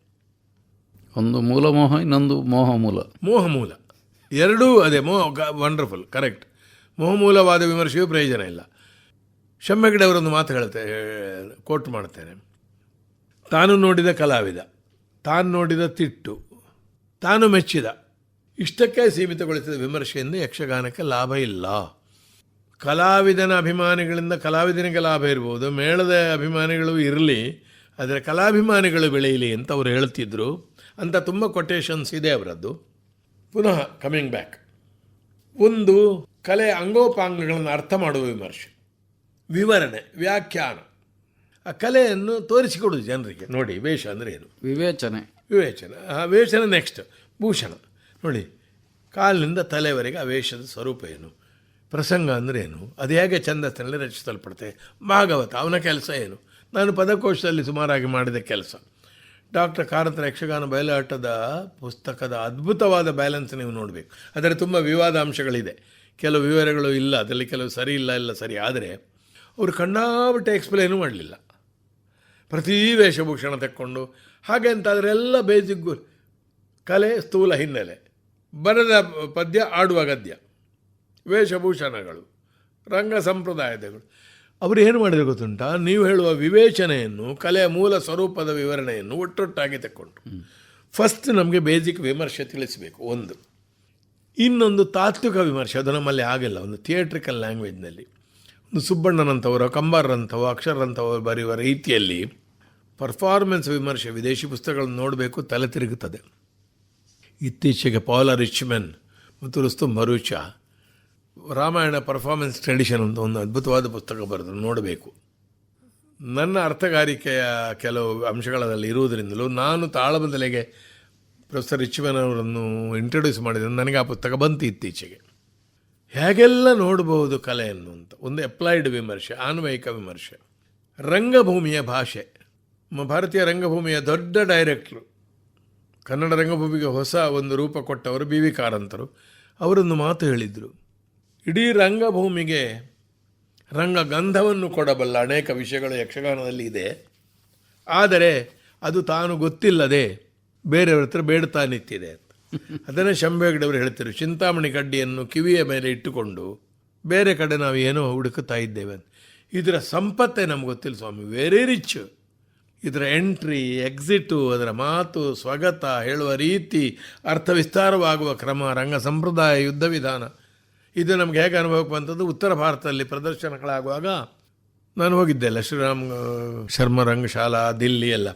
ಒಂದು ಮೂಲ ಮೋಹ ಇನ್ನೊಂದು ಮೋಹ ಮೂಲ. ಮೋಹ ಮೂಲ. ಎರಡೂ ಅದೇ ಮೋ ವಂಡರ್ಫುಲ್ ಕರೆಕ್ಟ್ ಮೋಹಮೂಲವಾದ ವಿಮರ್ಶೆಯು ಪ್ರಯೋಜನ ಇಲ್ಲ. ಶಮ್ಮೆಗಡೆ ಅವರೊಂದು ಮಾತು ಹೇಳುತ್ತೆ ಕೋಟ್ ಮಾಡ್ತೇನೆ ತಾನು ನೋಡಿದ ಕಲಾವಿದ, ತಾನು ನೋಡಿದ ತಿಟ್ಟು, ತಾನು ಮೆಚ್ಚಿದ, ಇಷ್ಟಕ್ಕೆ ಸೀಮಿತಗೊಳಿಸಿದ ವಿಮರ್ಶೆಯಿಂದ ಯಕ್ಷಗಾನಕ್ಕೆ ಲಾಭ ಇಲ್ಲ. ಕಲಾವಿದನ ಅಭಿಮಾನಿಗಳಿಂದ ಕಲಾವಿದನಿಗೆ ಲಾಭ ಇರ್ಬೋದು, ಮೇಳದ ಅಭಿಮಾನಿಗಳು ಇರಲಿ, ಆದರೆ ಕಲಾಭಿಮಾನಿಗಳು ಬೆಳೆಯಲಿ ಅಂತ ಅವರು ಹೇಳ್ತಿದ್ರು. ಅಂತ ತುಂಬ ಕೊಟೇಶನ್ಸ್ ಇದೆ ಅವರದ್ದು. ಪುನಃ ಕಮಿಂಗ್ ಬ್ಯಾಕ್ ಒಂದು ಕಲೆ ಅಂಗೋಪಾಂಗಗಳನ್ನು ಅರ್ಥ ಮಾಡುವ ವಿಮರ್ಶೆ ವಿವರಣೆ ವ್ಯಾಖ್ಯಾನ. ಆ ಕಲೆಯನ್ನು ತೋರಿಸಿಕೊಡುವುದು ಜನರಿಗೆ. ನೋಡಿ ವೇಷ ಅಂದರೆ ಏನು? ವಿವೇಚನೆ. ವಿವೇಚನೆ. ಆ ವೇಷನ ನೆಕ್ಸ್ಟ್ ಭೂಷಣ. ನೋಡಿ ಕಾಲಿನಿಂದ ತಲೆವರೆಗೆ ಆ ವೇಷದ ಸ್ವರೂಪ ಏನು? ಪ್ರಸಂಗ ಅಂದರೆ ಏನು? ಅದು ಹೇಗೆ ಛಂದಸ್ಸಿನಲ್ಲಿ ರಚಿಸಲ್ಪಡುತ್ತೆ? ಭಾಗವತ ಅವನ ಕೆಲಸ ಏನು? ನಾನು ಪದಕೋಶದಲ್ಲಿ ಸುಮಾರಾಗಿ ಮಾಡಿದ ಕೆಲಸ. ಡಾಕ್ಟರ್ ಕಾರಂತರ ಯಕ್ಷಗಾನ ಬಯಲಾಟದ ಪುಸ್ತಕದ ಅದ್ಭುತವಾದ ಬ್ಯಾಲೆನ್ಸ್ ನೀವು ನೋಡಬೇಕು. ಅದರ ತುಂಬ ವಿವಾದಾಂಶಗಳಿದೆ ಕೆಲವು ವಿವರಗಳು ಇಲ್ಲ, ಅದರಲ್ಲಿ ಕೆಲವು ಸರಿ ಇಲ್ಲ ಇಲ್ಲ ಸರಿ. ಆದರೆ ಅವರು ಕಣ್ಣಾಬಿಟ್ಟು ಎಕ್ಸ್ಪ್ಲೇನು ಮಾಡಲಿಲ್ಲ. ಪ್ರತಿ ವೇಷಭೂಷಣ ತಕ್ಕೊಂಡು, ಹಾಗೆ ಅಂತಾದರೆ ಎಲ್ಲ ಬೇಸಿಕ್ ಕಲೆ ಸ್ಥೂಲ ಹಿನ್ನೆಲೆ. ಬರದ ಪದ್ಯ ಆಡುವ ಗದ್ಯ. ವೇಷಭೂಷಣಗಳು, ರಂಗ ಸಂಪ್ರದಾಯಗಳು. ಅವರು ಏನು ಮಾಡಿದ್ರು ಗೊತ್ತುಂಟಾ? ನೀವು ಹೇಳುವ ವಿವೇಚನೆಯನ್ನು ಕಲೆಯ ಮೂಲ ಸ್ವರೂಪದ ವಿವರಣೆಯನ್ನು ಒಟ್ಟೊಟ್ಟಾಗಿ ತಕ್ಕೊಂಡು. ಫಸ್ಟ್ ನಮಗೆ ಬೇಸಿಕ್ ವಿಮರ್ಶೆ ತಿಳಿಸಬೇಕು ಒಂದು. ಇನ್ನೊಂದು ತಾತ್ವಿಕ ವಿಮರ್ಶೆ ಅದು ನಮ್ಮಲ್ಲಿ ಆಗಿಲ್ಲ. ಒಂದು ಥಿಯೇಟ್ರಿಕಲ್ ಲ್ಯಾಂಗ್ವೇಜ್ನಲ್ಲಿ ಒಂದು ಸುಬ್ಬಣ್ಣನಂಥವರು ಕಂಬಾರರಂಥವು ಅಕ್ಷರರಂಥವರು ಬರೆಯುವ ರೀತಿಯಲ್ಲಿ ಪರ್ಫಾರ್ಮೆನ್ಸ್ ವಿಮರ್ಶೆ ವಿದೇಶಿ ಪುಸ್ತಕಗಳನ್ನು ನೋಡಬೇಕು ತಲೆ ತಿರುಗುತ್ತದೆ. ಇತ್ತೀಚೆಗೆ ಪಾಲ ರಿಚ್ಮೆನ್ ಮತ್ತು ರುಸ್ತುಂ ಭರೂಚ ರಾಮಾಯಣ ಪರ್ಫಾರ್ಮೆನ್ಸ್ ಟ್ರೆಡಿಷನ್ ಅಂತ ಒಂದು ಅದ್ಭುತವಾದ ಪುಸ್ತಕ ಬರೆದ್ರು, ನೋಡಬೇಕು. ನನ್ನ ಅರ್ಥಗಾರಿಕೆಯ ಕೆಲವು ಅಂಶಗಳಲ್ಲಿ ಇರುವುದರಿಂದಲೂ ನಾನು ತಾಳಬದಲೆಗೆ ಪ್ರೊಫೆಸರ್ ರಿಚ್ವನ್ ಅವರನ್ನು ಇಂಟ್ರೊಡ್ಯೂಸ್ ಮಾಡಿದ ನನಗೆ ಆ ಪುಸ್ತಕ ಬಂತು ಇತ್ತೀಚೆಗೆ. ಹೇಗೆಲ್ಲ ನೋಡಬಹುದು ಕಲೆಯನ್ನು ಅಂತ ಒಂದು ಅಪ್ಲೈಡ್ ವಿಮರ್ಶೆ, ಆನ್ವಯಿಕ ವಿಮರ್ಶೆ. ರಂಗಭೂಮಿಯ ಭಾಷೆ. ಭಾರತೀಯ ರಂಗಭೂಮಿಯ ದೊಡ್ಡ ಡೈರೆಕ್ಟ್ರು ಕನ್ನಡ ರಂಗಭೂಮಿಗೆ ಹೊಸ ಒಂದು ರೂಪ ಕೊಟ್ಟವರು ಬಿ ವಿ ಕಾರಂತರು. ಅವರೊಂದು ಮಾತು ಹೇಳಿದರು. ಇಡೀ ರಂಗಭೂಮಿಗೆ ರಂಗಗಂಧವನ್ನು ಕೊಡಬಲ್ಲ ಅನೇಕ ವಿಷಯಗಳು ಯಕ್ಷಗಾನದಲ್ಲಿ ಇದೆ. ಆದರೆ ಅದು ತಾನು ಗೊತ್ತಿಲ್ಲದೆ ಬೇರೆಯವ್ರ ಹತ್ರ ಬೇಡ್ತಾ ನಿಂತಿದೆ ಅಂತ. ಶಂಭೆಗಡವರು ಹೇಳ್ತಿರು ಚಿಂತಾಮಣಿ ಕಡ್ಡಿಯನ್ನು ಕಿವಿಯ ಮೇಲೆ ಇಟ್ಟುಕೊಂಡು ಬೇರೆ ಕಡೆ ನಾವು ಏನೋ ಹುಡುಕುತ್ತಾ ಇದ್ದೇವೆ ಇದರ ಸಂಪತ್ತೇ ನಮ್ಗೆ ಗೊತ್ತಿಲ್ಲ ಸ್ವಾಮಿ ವೆರಿ ರಿಚ್ ಇದರ ಎಂಟ್ರಿ ಎಕ್ಸಿಟು ಅದರ ಮಾತು, ಸ್ವಗತ, ಹೇಳುವ ರೀತಿ, ಅರ್ಥ ವಿಸ್ತಾರವಾಗುವ ಕ್ರಮ, ರಂಗ ಸಂಪ್ರದಾಯ, ಯುದ್ಧ ವಿಧಾನ. ಇದು ನಮಗೆ ಹೇಗೆ ಅನುಭವಕ್ಕೆ ಬಂತದ್ದು ಉತ್ತರ ಭಾರತದಲ್ಲಿ ಪ್ರದರ್ಶನಗಳಾಗುವಾಗ ನಾನು ಹೋಗಿದ್ದೆಲ್ಲ ಶ್ರೀರಾಮ್ ಆ, ಶರ್ಮ ರಂಗಶಾಲಾ ದಿಲ್ಲಿ ಎಲ್ಲ.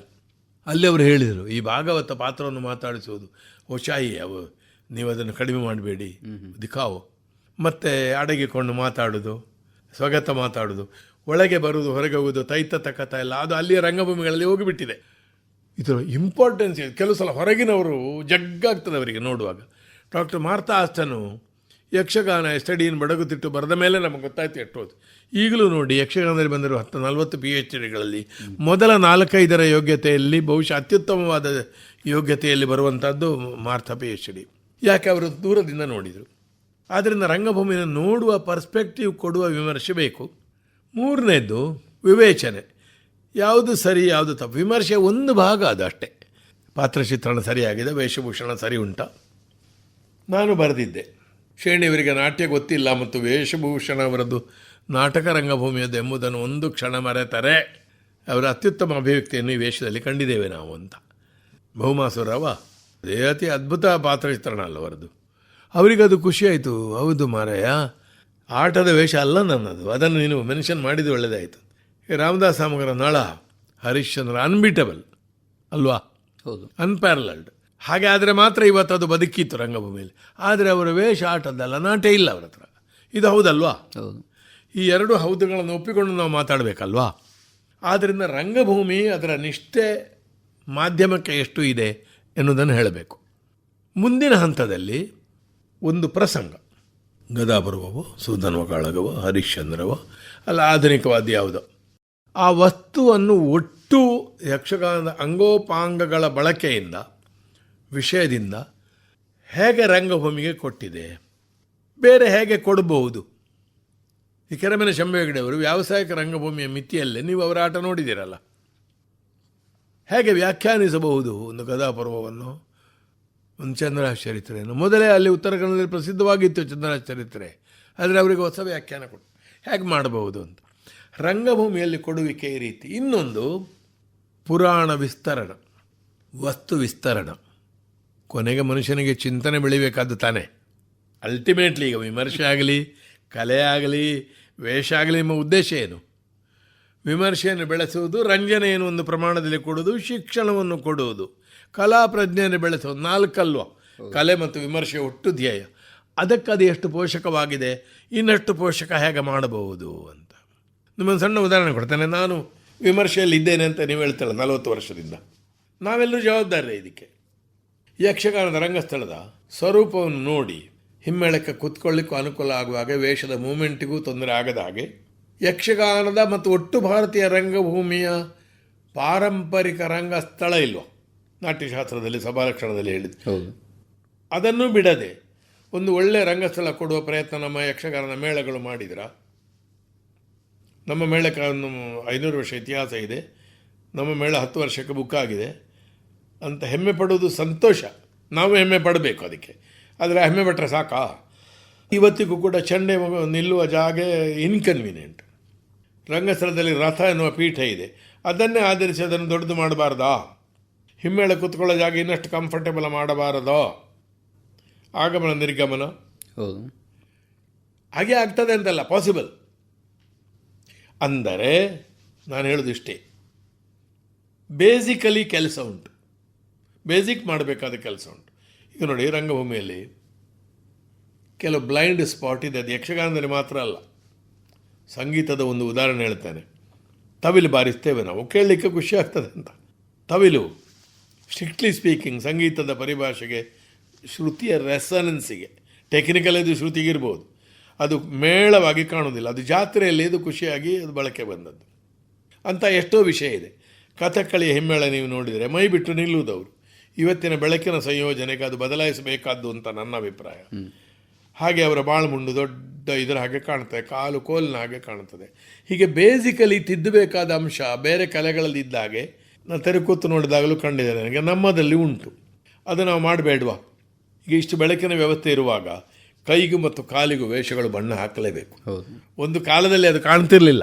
ಅಲ್ಲಿ ಅವರು ಹೇಳಿದರು ಈ ಭಾಗವತ ಪಾತ್ರವನ್ನು ಮಾತಾಡಿಸುವುದು. ಓ ಶಾಯಿ ಅವು ನೀವು ಅದನ್ನು ಕಡಿಮೆ ಮಾಡಬೇಡಿ. ದಿಖಾವು. ಮತ್ತು ಅಡಗಿಕೊಂಡು ಮಾತಾಡೋದು ಸ್ವಾಗತ ಮಾತಾಡೋದು ಒಳಗೆ ಬರುವುದು ಹೊರಗೆ ಹೋಗೋದು ತೈತ ತಕತ ಎಲ್ಲ ಅದು ಅಲ್ಲಿಯ ರಂಗಭೂಮಿಗಳಲ್ಲಿ ಹೋಗಿಬಿಟ್ಟಿದೆ. ಇದರ ಇಂಪಾರ್ಟೆನ್ಸ್ ಇದೆ. ಕೆಲವು ಸಲ ಹೊರಗಿನವರು ಜಗ್ಗಾಗ್ತದೆ ಅವರಿಗೆ ನೋಡುವಾಗ. ಡಾಕ್ಟರ್ ಮಾರ್ತಾ ಆಸ್ತನು ಯಕ್ಷಗಾನ ಎಸ್ಟಡಿಯನ್ನು ಬಡಗುತ್ತಿಟ್ಟು ಬರೆದ ಮೇಲೆ ನಮಗೆ ಗೊತ್ತಾಯ್ತು ಎಟ್ಟೋದು ಈಗಲೂ ನೋಡಿ ಯಕ್ಷಗಾನದಲ್ಲಿ ಬಂದಿರುವ ಹತ್ತು, ನಲವತ್ತು ಪಿ ಎಚ್ ಡಿಗಳಲ್ಲಿ ಮೊದಲ ನಾಲ್ಕೈದರ ಯೋಗ್ಯತೆಯಲ್ಲಿ ಬಹುಶಃ ಅತ್ಯುತ್ತಮವಾದ ಯೋಗ್ಯತೆಯಲ್ಲಿ ಬರುವಂಥದ್ದು ಮಾರ್ಥ ಪಿ ಎಚ್ ಡಿ ಯಾಕೆ ಅವರು ದೂರದಿಂದ ನೋಡಿದರು. ಆದ್ದರಿಂದ ರಂಗಭೂಮಿಯನ್ನು ನೋಡುವ ಪರ್ಸ್ಪೆಕ್ಟಿವ್ ಕೊಡುವ ವಿಮರ್ಶೆ ಬೇಕು. ಮೂರನೇದು ವಿವೇಚನೆ. ಯಾವುದು ಸರಿ, ಯಾವುದು ತಪ್ಪು. ವಿಮರ್ಶೆ ಒಂದು ಭಾಗ ಅದು ಅಷ್ಟೇ. ಪಾತ್ರಚಿತ್ರಣ ಸರಿಯಾಗಿದೆ, ವೇಷಭೂಷಣ ಸರಿ ಉಂಟ. ನಾನು ಬರೆದಿದ್ದೆ. ಶ್ರೇಣಿಯವರಿಗೆ ನಾಟ್ಯ ಗೊತ್ತಿಲ್ಲ ಮತ್ತು ವೇಷಭೂಷಣ ಅವರದ್ದು ನಾಟಕ ರಂಗಭೂಮಿಯದ್ದು ಎಂಬುದನ್ನು ಒಂದು ಕ್ಷಣ ಮರೆತರೆ. ಅವರ ಅತ್ಯುತ್ತಮ ಅಭಿವ್ಯಕ್ತಿಯನ್ನು ಈ ವೇಷದಲ್ಲಿ ಕಂಡಿದ್ದೇವೆ ನಾವು ಅಂತ. ಬಹುಮಾಸುರವ ಅದೇ ಅತಿ ಅದ್ಭುತ ಪಾತ್ರಚಿತ್ರಣ ಅಲ್ಲ ಅವರದ್ದು ಅವರಿಗದು ಖುಷಿಯಾಯಿತು ಹೌದು ಮಾರಾಯ ಆಟದ ವೇಷ ಅಲ್ಲ ನನ್ನದು. ಅದನ್ನು ನೀನು ಮೆನ್ಷನ್ ಮಾಡಿದ್ದು ಒಳ್ಳೆಯದಾಯಿತು ರಾಮದಾಸ್ ಸಾಮಗ್ರ ನಳ ಹರಿಶ್ಚಂದ್ರ ಅನ್ಬಿಟಬಲ್ ಅಲ್ವಾ? ಹೌದು. ಅನ್ಪ್ಯಾರಲಲ್ಡ್ ಹಾಗೆ ಆದರೆ ಮಾತ್ರ ಇವತ್ತು ಅದು ಬದುಕಿತ್ತು ರಂಗಭೂಮಿಯಲ್ಲಿ. ಆದರೆ ಅವರ ವೇಷ ಆಟದ್ದಲ್ಲ ನಾಟ್ಯ ಇಲ್ಲ ಅವರ ಹತ್ರ. ಇದು ಹೌದಲ್ವಾ? ಹೌದು. ಈ ಎರಡು ಹೌದುಗಳನ್ನು ಒಪ್ಪಿಕೊಂಡು ನಾವು ಮಾತಾಡಬೇಕಲ್ವಾ? ಆದ್ದರಿಂದ ರಂಗಭೂಮಿ ಅದರ ನಿಷ್ಠೆ ಮಾಧ್ಯಮಕ್ಕೆ ಎಷ್ಟು ಇದೆ ಎನ್ನುವುದನ್ನು ಹೇಳಬೇಕು. ಮುಂದಿನ ಹಂತದಲ್ಲಿ ಒಂದು ಪ್ರಸಂಗ. ಗದಾ ಬರುವವೋ ಸೂದನ್ವ ಕಾಳಗವ ಹರಿಶ್ಚಂದ್ರವ ಅಲ್ಲ ಆಧುನಿಕವಾದ ಯಾವುದೋ. ಆ ವಸ್ತುವನ್ನು ಒಟ್ಟು ಯಕ್ಷಗಾನದ ಅಂಗೋಪಾಂಗಗಳ ಬಳಕೆಯಿಂದ ವಿಷಯದಿಂದ ಹೇಗೆ ರಂಗಭೂಮಿಗೆ ಕೊಟ್ಟಿದೆ, ಬೇರೆ ಹೇಗೆ ಕೊಡಬಹುದು? ಈ ಕೆರೆಮನೆ ಶಂಭೇಗಡೆಯವರು ವ್ಯಾವಸಾಯಿಕ ರಂಗಭೂಮಿಯ ಮಿತಿಯಲ್ಲೇ ನೀವು ಅವರ ಆಟ ನೋಡಿದ್ದೀರಲ್ಲ ಹೇಗೆ ವ್ಯಾಖ್ಯಾನಿಸಬಹುದು ಒಂದು ಕಥಾಪರ್ವವನ್ನು? ಒಂದು ಚಂದ್ರ ಚರಿತ್ರೆಯನ್ನು ಮೊದಲೇ ಅಲ್ಲಿ ಉತ್ತರ ಕನ್ನಡದಲ್ಲಿ ಪ್ರಸಿದ್ಧವಾಗಿತ್ತು ಚಂದ್ರ ಚರಿತ್ರೆ ಆದರೆ ಅವರಿಗೆ ಹೊಸ ವ್ಯಾಖ್ಯಾನ ಕೊಟ್ಟು ಹೇಗೆ ಮಾಡಬಹುದು ಅಂತ? ರಂಗಭೂಮಿಯಲ್ಲಿ ಕೊಡುವಿಕೆ ಈ ರೀತಿ. ಇನ್ನೊಂದು ಪುರಾಣ ವಿಸ್ತರಣ, ವಸ್ತು ವಿಸ್ತರಣ. ಕೊನೆಗೆ ಮನುಷ್ಯನಿಗೆ ಚಿಂತನೆ ಬೆಳಿಬೇಕಾದ್ದು ತಾನೆ? ಅಲ್ಟಿಮೇಟ್ಲಿ ಈಗ ವಿಮರ್ಶೆ ಆಗಲಿ, ಕಲೆ ಆಗಲಿ, ವೇಷ ಆಗಲಿ ಎಂಬ ಉದ್ದೇಶ ಏನು? ವಿಮರ್ಶೆಯನ್ನು ಬೆಳೆಸುವುದು, ರಂಜನೆಯನ್ನು ಒಂದು ಪ್ರಮಾಣದಲ್ಲಿ ಕೊಡುವುದು, ಶಿಕ್ಷಣವನ್ನು ಕೊಡುವುದು, ಕಲಾ ಪ್ರಜ್ಞೆಯನ್ನು ಬೆಳೆಸುವುದು, ನಾಲ್ಕಲ್ವ? ಕಲೆ ಮತ್ತು ವಿಮರ್ಶೆ ಒಟ್ಟು ಧ್ಯೇಯ. ಅದಕ್ಕೆ ಅದು ಎಷ್ಟು ಪೋಷಕವಾಗಿದೆ, ಇನ್ನಷ್ಟು ಪೋಷಕ ಹೇಗೆ ಮಾಡಬಹುದು ಅಂತ. ನಿಮ್ಮೊಂದು ಸಣ್ಣ ಉದಾಹರಣೆ ಕೊಡ್ತೇನೆ. ನಾನು ವಿಮರ್ಶೆಯಲ್ಲಿ ಇದ್ದೇನೆ ಅಂತ ನೀವು ಹೇಳ್ತಾಳೆ ನಲವತ್ತು ವರ್ಷದಿಂದ. ನಾವೆಲ್ಲರೂ ಜವಾಬ್ದಾರಿ ಇದಕ್ಕೆ. ಯಕ್ಷಗಾನದ ರಂಗಸ್ಥಳದ ಸ್ವರೂಪವನ್ನು ನೋಡಿ ಹಿಮ್ಮೇಳಕ್ಕೆ ಕುತ್ಕೊಳ್ಳಿಕ್ಕೂ ಅನುಕೂಲ ಆಗುವಾಗ ವೇಷದ ಮೂಮೆಂಟಿಗೂ ತೊಂದರೆ ಆಗದ ಹಾಗೆ ಯಕ್ಷಗಾನದ ಮತ್ತು ಒಟ್ಟು ಭಾರತೀಯ ರಂಗಭೂಮಿಯ ಪಾರಂಪರಿಕ ರಂಗಸ್ಥಳ ಇಲ್ವ? ನಾಟ್ಯಶಾಸ್ತ್ರದಲ್ಲಿ ಸಭಾಲಕ್ಷಣದಲ್ಲಿ ಹೇಳಿದ್ದು. ಹೌದು. ಅದನ್ನು ಬಿಡದೆ ಒಂದು ಒಳ್ಳೆಯ ರಂಗಸ್ಥಳ ಕೊಡುವ ಪ್ರಯತ್ನ ನಮ್ಮ ಯಕ್ಷಗಾನದ ಮೇಳಗಳು ಮಾಡಿದ್ರ. ನಮ್ಮ ಮೇಳಕ್ಕೆ ಒಂದು ಐನೂರು ವರ್ಷ ಇತಿಹಾಸ ಇದೆ. ನಮ್ಮ ಮೇಳ ಹತ್ತು ವರ್ಷಕ್ಕೆ ಬುಕ್ ಆಗಿದೆ. ಅಂತ ಹೆಮ್ಮೆ ಪಡೋದು ಸಂತೋಷ. ನಾವು ಹೆಮ್ಮೆ ಪಡಬೇಕು ಅದಕ್ಕೆ. ಆದರೆ ಹೆಮ್ಮೆ ಪಟ್ಟರೆ ಸಾಕಾ? ಇವತ್ತಿಗೂ ಕೂಡ ಚಂಡೆ ನಿಲ್ಲುವ ಜಾಗ ಇನ್ಕನ್ವೀನಿಯೆಂಟ್ ರಂಗಸ್ಥಳದಲ್ಲಿ ರಥ ಎನ್ನುವ ಪೀಠ ಇದೆ. ಅದನ್ನೇ ಆಧರಿಸಿ ಅದನ್ನು ದೊಡ್ಡದು ಮಾಡಬಾರ್ದಾ? ಹಿಮ್ಮೇಳ ಕೂತ್ಕೊಳ್ಳೋ ಜಾಗ ಇನ್ನಷ್ಟು ಕಂಫರ್ಟೇಬಲ್ ಮಾಡಬಾರದೋ? ಆಗಮನ ನಿರ್ಗಮನ? ಹೌದು. ಹಾಗೆ ಆಗ್ತದೆ ಅಂತಲ್ಲ ಪಾಸಿಬಲ್ ಅಂದರೆ ನಾನು ಹೇಳೋದು ಇಷ್ಟೇ ಬೇಸಿಕಲಿ ಕೆಲಸ ಉಂಟು. ಬೇಸಿಕ್ ಮಾಡಬೇಕಾದ ಕೆಲಸ ಉಂಟು. ಈಗ ನೋಡಿ, ರಂಗಭೂಮಿಯಲ್ಲಿ ಕೆಲವು ಬ್ಲೈಂಡ್ ಸ್ಪಾಟ್ ಇದೆ. ಅದು ಯಕ್ಷಗಾನದಲ್ಲಿ ಮಾತ್ರ ಅಲ್ಲ. ಸಂಗೀತದ ಒಂದು ಉದಾಹರಣೆ ಹೇಳ್ತೇನೆ. ತವಿಲು ಬಾರಿಸ್ತೇವೆ ನಾವು. ಕೇಳಲಿಕ್ಕೆ ಖುಷಿ ಆಗ್ತದೆ ಅಂತ. ತವಿಲು ಸ್ಟ್ರಿಕ್ಟ್ಲಿ ಸ್ಪೀಕಿಂಗ್ ಸಂಗೀತದ ಪರಿಭಾಷೆಗೆ, ಶ್ರುತಿಯ ರೆಸನೆನ್ಸಿಗೆ ಟೆಕ್ನಿಕಲ್ ಇದು ಶ್ರುತಿಗಿರ್ಬೋದು. ಅದು ಮೇಳವಾಗಿ ಕಾಣೋದಿಲ್ಲ ಅದು ಜಾತ್ರೆಯಲ್ಲಿ ಇದು ಖುಷಿಯಾಗಿ ಅದು ಬಳಕೆ ಬಂದದ್ದು. ಅಂತ ಎಷ್ಟೋ ವಿಷಯ ಇದೆ. ಕಥಕ್ಕಳಿಯ ಹಿಮ್ಮೇಳ ನೀವು ನೋಡಿದರೆ ಮೈ ಬಿಟ್ಟು ನಿಲ್ಲುವುದವರು ಇವತ್ತಿನ ಬೆಳಕಿನ ಸಂಯೋಜನೆಗೆ ಅದು ಬದಲಾಯಿಸಬೇಕಾದ್ದು ಅಂತ ನನ್ನ ಅಭಿಪ್ರಾಯ. ಹಾಗೆ ಅವರ ಬಾಳ್ಮುಂಡು ದೊಡ್ಡ ಇದರ ಹಾಗೆ ಕಾಣ್ತದೆ ಕಾಲು ಕೋಲಿನ ಹಾಗೆ ಕಾಣ್ತದೆ. ಹೀಗೆ ಬೇಸಿಕಲಿ ತಿದ್ದಬೇಕಾದ ಅಂಶ ಬೇರೆ ಕಲೆಗಳಲ್ಲಿ ಇದ್ದ ಹಾಗೆ ನಾನು ತೆರೆಕೂತು ನೋಡಿದಾಗಲೂ ಕಂಡಿದೆ ನನಗೆ ನಮ್ಮದಲ್ಲಿ ಉಂಟು. ಅದು ನಾವು ಮಾಡಬೇಡ್ವಾ? ಈಗ ಇಷ್ಟು ಬೆಳಕಿನ ವ್ಯವಸ್ಥೆ ಇರುವಾಗ ಕೈಗೂ ಮತ್ತು ಕಾಲಿಗೂ ವೇಷಗಳು ಬಣ್ಣ ಹಾಕಲೇಬೇಕು. ಒಂದು ಕಾಲದಲ್ಲಿ ಅದು ಕಾಣ್ತಿರಲಿಲ್ಲ.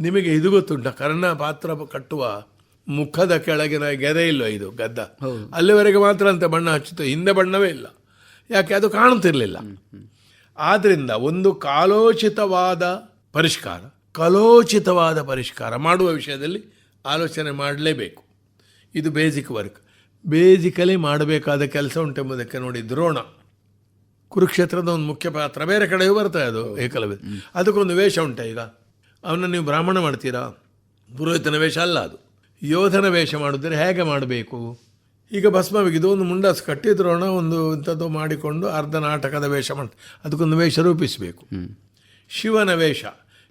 ನಿಮಗೆ ಇದು ಗೊತ್ತುಂಟ? ಕರ್ಣ ಪಾತ್ರ ಕಟ್ಟುವ ಮುಖದ ಕೆಳಗಿನ ಗೆರೆ ಇಲ್ಲ ಇದು ಗದ್ದ. ಅಲ್ಲಿವರೆಗೆ ಮಾತ್ರ ಅಂತ ಬಣ್ಣ ಹಚ್ಚುತ್ತೆ. ಹಿಂದೆ ಬಣ್ಣವೇ ಇಲ್ಲ. ಯಾಕೆ? ಅದು ಕಾಣುತ್ತಿರಲಿಲ್ಲ. ಆದ್ದರಿಂದ ಒಂದು ಕಾಲೋಚಿತವಾದ ಪರಿಷ್ಕಾರ ಕಲೋಚಿತವಾದ ಪರಿಷ್ಕಾರ ಮಾಡುವ ವಿಷಯದಲ್ಲಿ ಆಲೋಚನೆ ಮಾಡಲೇಬೇಕು. ಇದು ಬೇಸಿಕ್ ವರ್ಕ್ ಬೇಸಿಕಲಿ ಮಾಡಬೇಕಾದ ಕೆಲಸ ಉಂಟೆಂಬುದಕ್ಕೆ ನೋಡಿ ದ್ರೋಣ. ಕುರುಕ್ಷೇತ್ರದ ಒಂದು ಮುಖ್ಯ ಪಾತ್ರ. ಬೇರೆ ಕಡೆಯೂ ಬರ್ತದೆ ಅದು ಏಕಲವ್ಯ. ಅದಕ್ಕೊಂದು ವೇಷ ಉಂಟ ಈಗ. ಅವನ್ನ ನೀವು ಬ್ರಾಹ್ಮಣ ಮಾಡ್ತೀರಾ? ಪುರೋಹಿತನ ವೇಷ ಅಲ್ಲ ಅದು. ಯೋಧನ ವೇಷ ಮಾಡಿದ್ರೆ ಹೇಗೆ ಮಾಡಬೇಕು? ಈಗ ಭಸ್ಮ ಬಿಗಿದು ಒಂದು ಮುಂಡಾಸ್ ಕಟ್ಟಿ ದ್ರೋಣ ಒಂದು ಇಂಥದ್ದು ಮಾಡಿಕೊಂಡು ಅರ್ಧ ನಾಟಕದ ವೇಷ ಮಾಡಿ ಅದಕ್ಕೊಂದು ವೇಷ ರೂಪಿಸಬೇಕು. ಶಿವನ ವೇಷ.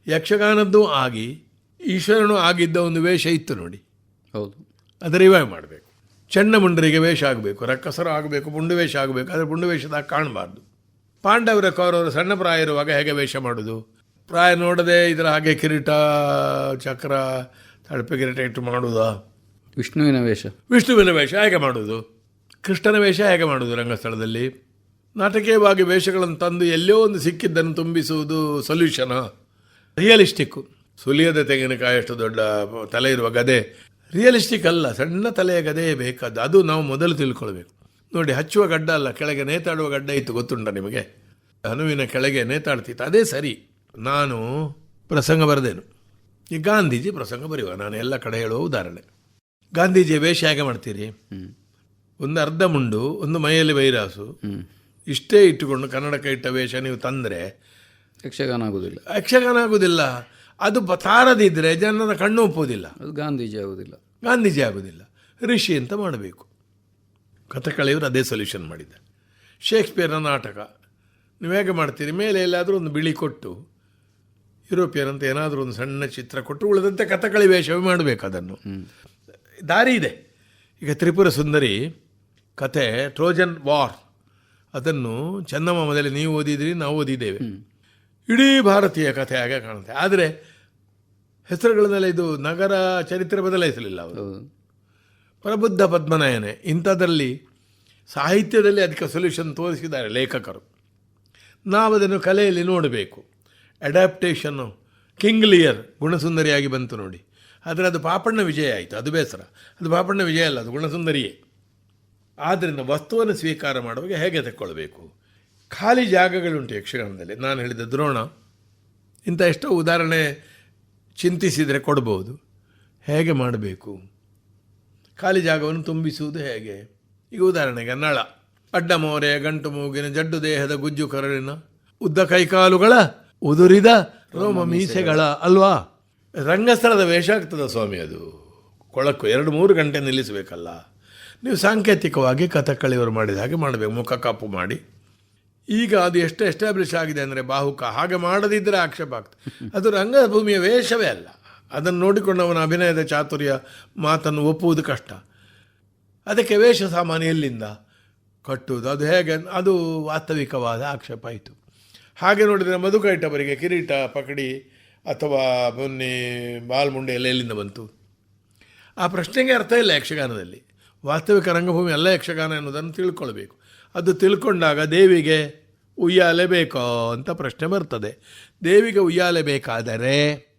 ಯಕ್ಷಗಾನದ್ದು ಆಗಿ ಈಶ್ವರನು ಆಗಿದ್ದ ಒಂದು ವೇಷ ಇತ್ತು ನೋಡಿ. ಹೌದು. ಅದು ರಿವೈವ್ ಮಾಡಬೇಕು. ಚಂಡಮುಂಡರಿಗೆ ವೇಷ ಆಗಬೇಕು ರಕ್ಕಸರು ಆಗಬೇಕು ಪುಂಡು ವೇಷ ಆಗಬೇಕು ಆದರೆ ಪುಂಡು ವೇಷದಾಗ ಕಾಣಬಾರ್ದು. ಪಾಂಡವರ ಕೌರವರು ಸಣ್ಣ ಪ್ರಾಯ ಇರುವಾಗ ಹೇಗೆ ವೇಷ ಮಾಡೋದು? ಪ್ರಾಯ ನೋಡದೆ ಇದರ ಹಾಗೆ ಕಿರೀಟ ಚಕ್ರ ತಳಪೆ ಕಿರೀಟ ಇಟ್ಟು ಮಾಡುವುದಾ ವಿಷ್ಣುವಿನ ವೇಷ. ವಿಷ್ಣುವಿನ ವೇಷ ಹೇಗೆ ಮಾಡುವುದು ಕೃಷ್ಣನ ವೇಷ ಹೇಗೆ ಮಾಡುವುದು ರಂಗಸ್ಥಳದಲ್ಲಿ? ನಾಟಕೀಯವಾಗಿ ವೇಷಗಳನ್ನು ತಂದು ಎಲ್ಲೋ ಒಂದು ಸಿಕ್ಕಿದ್ದನ್ನು ತುಂಬಿಸುವುದು ಸೊಲ್ಯೂಷನಾ ರಿಯಲಿಸ್ಟಿಕ್ಕು ಸುಲಿಯದ ತೆಂಗಿನಕಾಯಿ ಅಷ್ಟು ದೊಡ್ಡ ತಲೆ ಇರುವ ಗದೆ. ರಿಯಲಿಸ್ಟಿಕ್ ಅಲ್ಲ ಸಣ್ಣ ತಲೆಯ ಗದೆಯೇ ಬೇಕಾದ್ದು. ಅದು ನಾವು ಮೊದಲು ತಿಳ್ಕೊಳ್ಬೇಕು. ನೋಡಿ ಹಚ್ಚುವ ಗಡ್ಡ ಅಲ್ಲ ಕೆಳಗೆ ನೇತಾಡುವ ಗಡ್ಡ ಇತ್ತು ಗೊತ್ತುಂಟ ನಿಮಗೆ? ಹನುವಿನ ಕೆಳಗೆ ನೇತಾಡ್ತಿತ್ತು. ಅದೇ ಸರಿ. ನಾನು ಪ್ರಸಂಗ ಬರೆದೇನು? ಈ ಗಾಂಧೀಜಿ ಪ್ರಸಂಗ ಬರೆಯುವ. ನಾನು ಎಲ್ಲ ಕಡೆ ಹೇಳುವ ಉದಾಹರಣೆ. ಗಾಂಧೀಜಿಯ ವೇಷ ಹೇಗೆ ಮಾಡ್ತೀರಿ? ಒಂದು ಅರ್ಧ ಮುಂಡು ಒಂದು ಮೈಯಲ್ಲಿ ವೈರಾಸು. ಇಷ್ಟೇ ಇಟ್ಟುಕೊಂಡು ಕನ್ನಡಕ್ಕೆ ಇಟ್ಟ ವೇಷ ನೀವು ತಂದರೆ ಯಕ್ಷಗಾನ ಆಗುವುದಿಲ್ಲ ಯಕ್ಷಗಾನ ಆಗುವುದಿಲ್ಲ ಅದು ಬ- ತಾರದಿದ್ರೆ ಜನರ ಕಣ್ಣು ಒಪ್ಪುವುದಿಲ್ಲ. ಅದು ಗಾಂಧೀಜಿ ಆಗುವುದಿಲ್ಲ ಗಾಂಧೀಜಿ ಆಗುವುದಿಲ್ಲ ಋಷಿ ಅಂತ ಮಾಡಬೇಕು. ಕಥಕಳಿಯವರು ಅದೇ ಸೊಲ್ಯೂಷನ್ ಮಾಡಿದ್ದ ಶೇಕ್ಸ್ಪಿಯರ್ನ ನಾಟಕ. ನೀವು ಹೇಗೆ ಮಾಡ್ತೀರಿ? ಮೇಲೆ ಎಲ್ಲಾದರೂ ಒಂದು ಬಿಳಿ ಕೊಟ್ಟು ಯುರೋಪಿಯನ್ ಅಂತ ಏನಾದರೂ ಒಂದು ಸಣ್ಣ ಚಿತ್ರ ಕೊಟ್ಟು ಉಳಿದಂತೆ ಕಥಕಳಿ ವೇಷವೇ ಮಾಡಬೇಕು ಅದನ್ನು. ದಾರಿ ಇದೆ. ಈಗ ತ್ರಿಪುರ ಸುಂದರಿ ಕತೆ ಟ್ರೋಜನ್ ವಾರ್. ಅದನ್ನು ಮೊದಲೇ ನೀವು ಓದಿದ್ರಿ ನಾವು ಓದಿದ್ದೇವೆ. ಇಡೀ ಭಾರತೀಯ ಕಥೆ ಹಾಗೆ ಕಾಣುತ್ತೆ. ಆದರೆ ಹೆಸರುಗಳನ್ನೆಲ್ಲ ಇದು ನಗರ ಚರಿತ್ರೆ ಬದಲಾಯಿಸಲಿಲ್ಲ ಅವರು. ಪ್ರಬುದ್ಧ ಪದ್ಮನಾಯನೆ ಇಂಥದ್ರಲ್ಲಿ ಸಾಹಿತ್ಯದಲ್ಲಿ ಅದಕ್ಕೆ ಸೊಲ್ಯೂಷನ್ ತೋರಿಸಿದ್ದಾರೆ ಲೇಖಕರು. ನಾವು ಅದನ್ನು ಕಲೆಯಲ್ಲಿ ನೋಡಬೇಕು. ಅಡ್ಯಾಪ್ಟೇಷನ್ನು ಕಿಂಗ್ಲಿಯರ್ ಗುಣಸುಂದರಿಯಾಗಿ ಬಂತು ನೋಡಿ. ಆದರೆ ಅದು ಪಾಪಣ್ಣ ವಿಜಯ ಆಯಿತು, ಅದು ಬೇಸರ. ಅದು ಪಾಪಣ್ಣ ವಿಜಯ ಅಲ್ಲ, ಅದು ಗುಣಸುಂದರಿಯೇ. ಆದ್ದರಿಂದ ವಸ್ತುವನ್ನು ಸ್ವೀಕಾರ ಮಾಡುವಾಗ ಹೇಗೆ ತಕ್ಕೊಳ್ಬೇಕು? ಖಾಲಿ ಜಾಗಗಳುಂಟು ಯಕ್ಷಗಾನದಲ್ಲಿ. ನಾನು ಹೇಳಿದ ದ್ರೋಣ, ಇಂಥ ಎಷ್ಟೋ ಉದಾಹರಣೆ ಚಿಂತಿಸಿದರೆ ಕೊಡ್ಬೋದು. ಹೇಗೆ ಮಾಡಬೇಕು? ಖಾಲಿ ಜಾಗವನ್ನು ತುಂಬಿಸುವುದು ಹೇಗೆ? ಈಗ ಉದಾಹರಣೆಗೆ ನಳ ಅಡ್ಡ ಮೋರೆ ಗಂಟು ಮೂಗಿನ, ಜಡ್ಡು ದೇಹದ ಗುಜ್ಜು ಕರಳಿನ, ಉದ್ದ ಕೈಕಾಲುಗಳ ಉದುರಿದ ರೋಮ ಮೀಸೆಗಳ ಅಲ್ವಾ? ರಂಗಸ್ಥಳದ ವೇಷ ಆಗ್ತದ ಸ್ವಾಮಿ ಅದು. ಕೊಳಕು ಎರಡು ಮೂರು ಗಂಟೆ ನಿಲ್ಲಿಸಬೇಕಲ್ಲ. ನೀವು ಸಾಂಕೇತಿಕವಾಗಿ ಕಥಕ್ಕಳಿಯವರು ಮಾಡಿದ ಹಾಗೆ ಮಾಡಬೇಕು. ಮುಖ ಕಪ್ಪು ಮಾಡಿ. ಈಗ ಅದು ಎಷ್ಟು ಎಸ್ಟಾಬ್ಲಿಷ್ ಆಗಿದೆ ಅಂದರೆ ಬಾಹುಕ ಹಾಗೆ ಮಾಡದಿದ್ದರೆ ಆಕ್ಷೇಪ ಆಗ್ತದೆ. ಅದು ರಂಗಭೂಮಿಯ ವೇಷವೇ ಅಲ್ಲ. ಅದನ್ನು ನೋಡಿಕೊಂಡು ಅವನ ಅಭಿನಯದ ಚಾತುರ್ಯ ಮಾತನ್ನು ಒಪ್ಪುವುದು ಕಷ್ಟ. ಅದಕ್ಕೆ ವೇಷ ಸಾಮಾನ್ಯ ಎಲ್ಲಿಂದ? ಕಟ್ಟುವುದು. ಅದು ಹೇಗೆ? ಅದು ವಾಸ್ತವಿಕವಾದ ಆಕ್ಷೇಪ ಆಯಿತು. ಹಾಗೆ ನೋಡಿದರೆ ಮಧುಕೈಟವರಿಗೆ ಕಿರೀಟ ಪಕಡಿ ಅಥವಾ ಮೊನ್ನೆ ಬಾಲ್ಮುಂಡೆ ಎಲ್ಲ ಎಲ್ಲಿಂದ ಬಂತು? ಆ ಪ್ರಶ್ನೆಗೆ ಅರ್ಥ ಇಲ್ಲ ಯಕ್ಷಗಾನದಲ್ಲಿ. ವಾಸ್ತವಿಕ ರಂಗಭೂಮಿ ಎಲ್ಲ ಯಕ್ಷಗಾನ ಎನ್ನುವುದನ್ನು ತಿಳ್ಕೊಳ್ಬೇಕು. ಅದು ತಿಳ್ಕೊಂಡಾಗ ದೇವಿಗೆ ಉಯ್ಯಾಲೆ ಬೇಕೋ ಅಂತ ಪ್ರಶ್ನೆ ಬರ್ತದೆ. ದೇವಿಗೆ ಉಯ್ಯಾಲೆ ಬೇಕಾದರೆ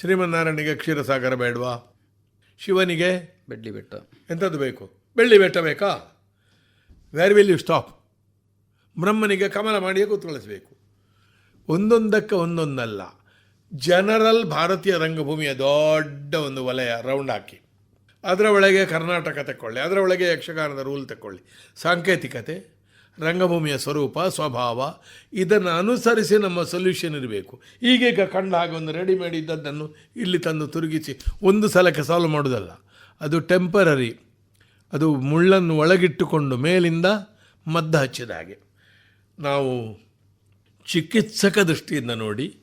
ಶ್ರೀಮನ್ನಾರಾಯಣಿಗೆ ಕ್ಷೀರಸಾಗರ ಬೇಡವಾ? ಶಿವನಿಗೆ ಬೆಳ್ಳಿ ಬೆಟ್ಟ. ಎಂಥದ್ದು ಬೇಕು? ಬೆಳ್ಳಿ ಬೆಟ್ಟ ಬೇಕಾ? ವೇರ್ ವಿಲ್ ಯು ಸ್ಟಾಪ್ ಬ್ರಹ್ಮನಿಗೆ ಕಮಲ ಮಾಡಿಯೇ ಕೂತ್ಕೊಳಿಸಬೇಕು ಒಂದೊಂದಕ್ಕೆ ಒಂದೊಂದಲ್ಲ. ಜನರಲ್ ಭಾರತೀಯ ರಂಗಭೂಮಿಯ ದೊಡ್ಡ ಒಂದು ವಲಯ, ರೌಂಡ್ ಹಾಕಿ. ಅದರ ಒಳಗೆ ಕರ್ನಾಟಕ ತಗೊಳ್ಳಿ ಅದರ ಒಳಗೆ ಯಕ್ಷಗಾನದ ರೂಲ್ ತಕ್ಕೊಳ್ಳಿ. ಸಾಂಕೇತಿಕತೆ, ರಂಗಭೂಮಿಯ ಸ್ವರೂಪ, ಸ್ವಭಾವ, ಇದನ್ನು ಅನುಸರಿಸಿ ನಮ್ಮ ಸೊಲ್ಯೂಷನ್ ಇರಬೇಕು. ಈಗೀಗ ಕಂಡ ಹಾಗೆ ಒಂದು ರೆಡಿಮೇಡ್ ಇದ್ದದ್ದನ್ನು ಇಲ್ಲಿ ತಂದು ತುರುಗಿಸಿ ಒಂದು ಸಲಕ್ಕೆ ಸಾಲ್ವ್ ಮಾಡೋದಲ್ಲ ಅದು ಟೆಂಪರರಿ ಅದು ಮುಳ್ಳನ್ನು ಒಳಗಿಟ್ಟುಕೊಂಡು ಮೇಲಿಂದ ಮದ್ದು ಹಚ್ಚಿದ ಹಾಗೆ. ನಾವು ಚಿಕಿತ್ಸಕ ದೃಷ್ಟಿಯಿಂದ ನೋಡಿ,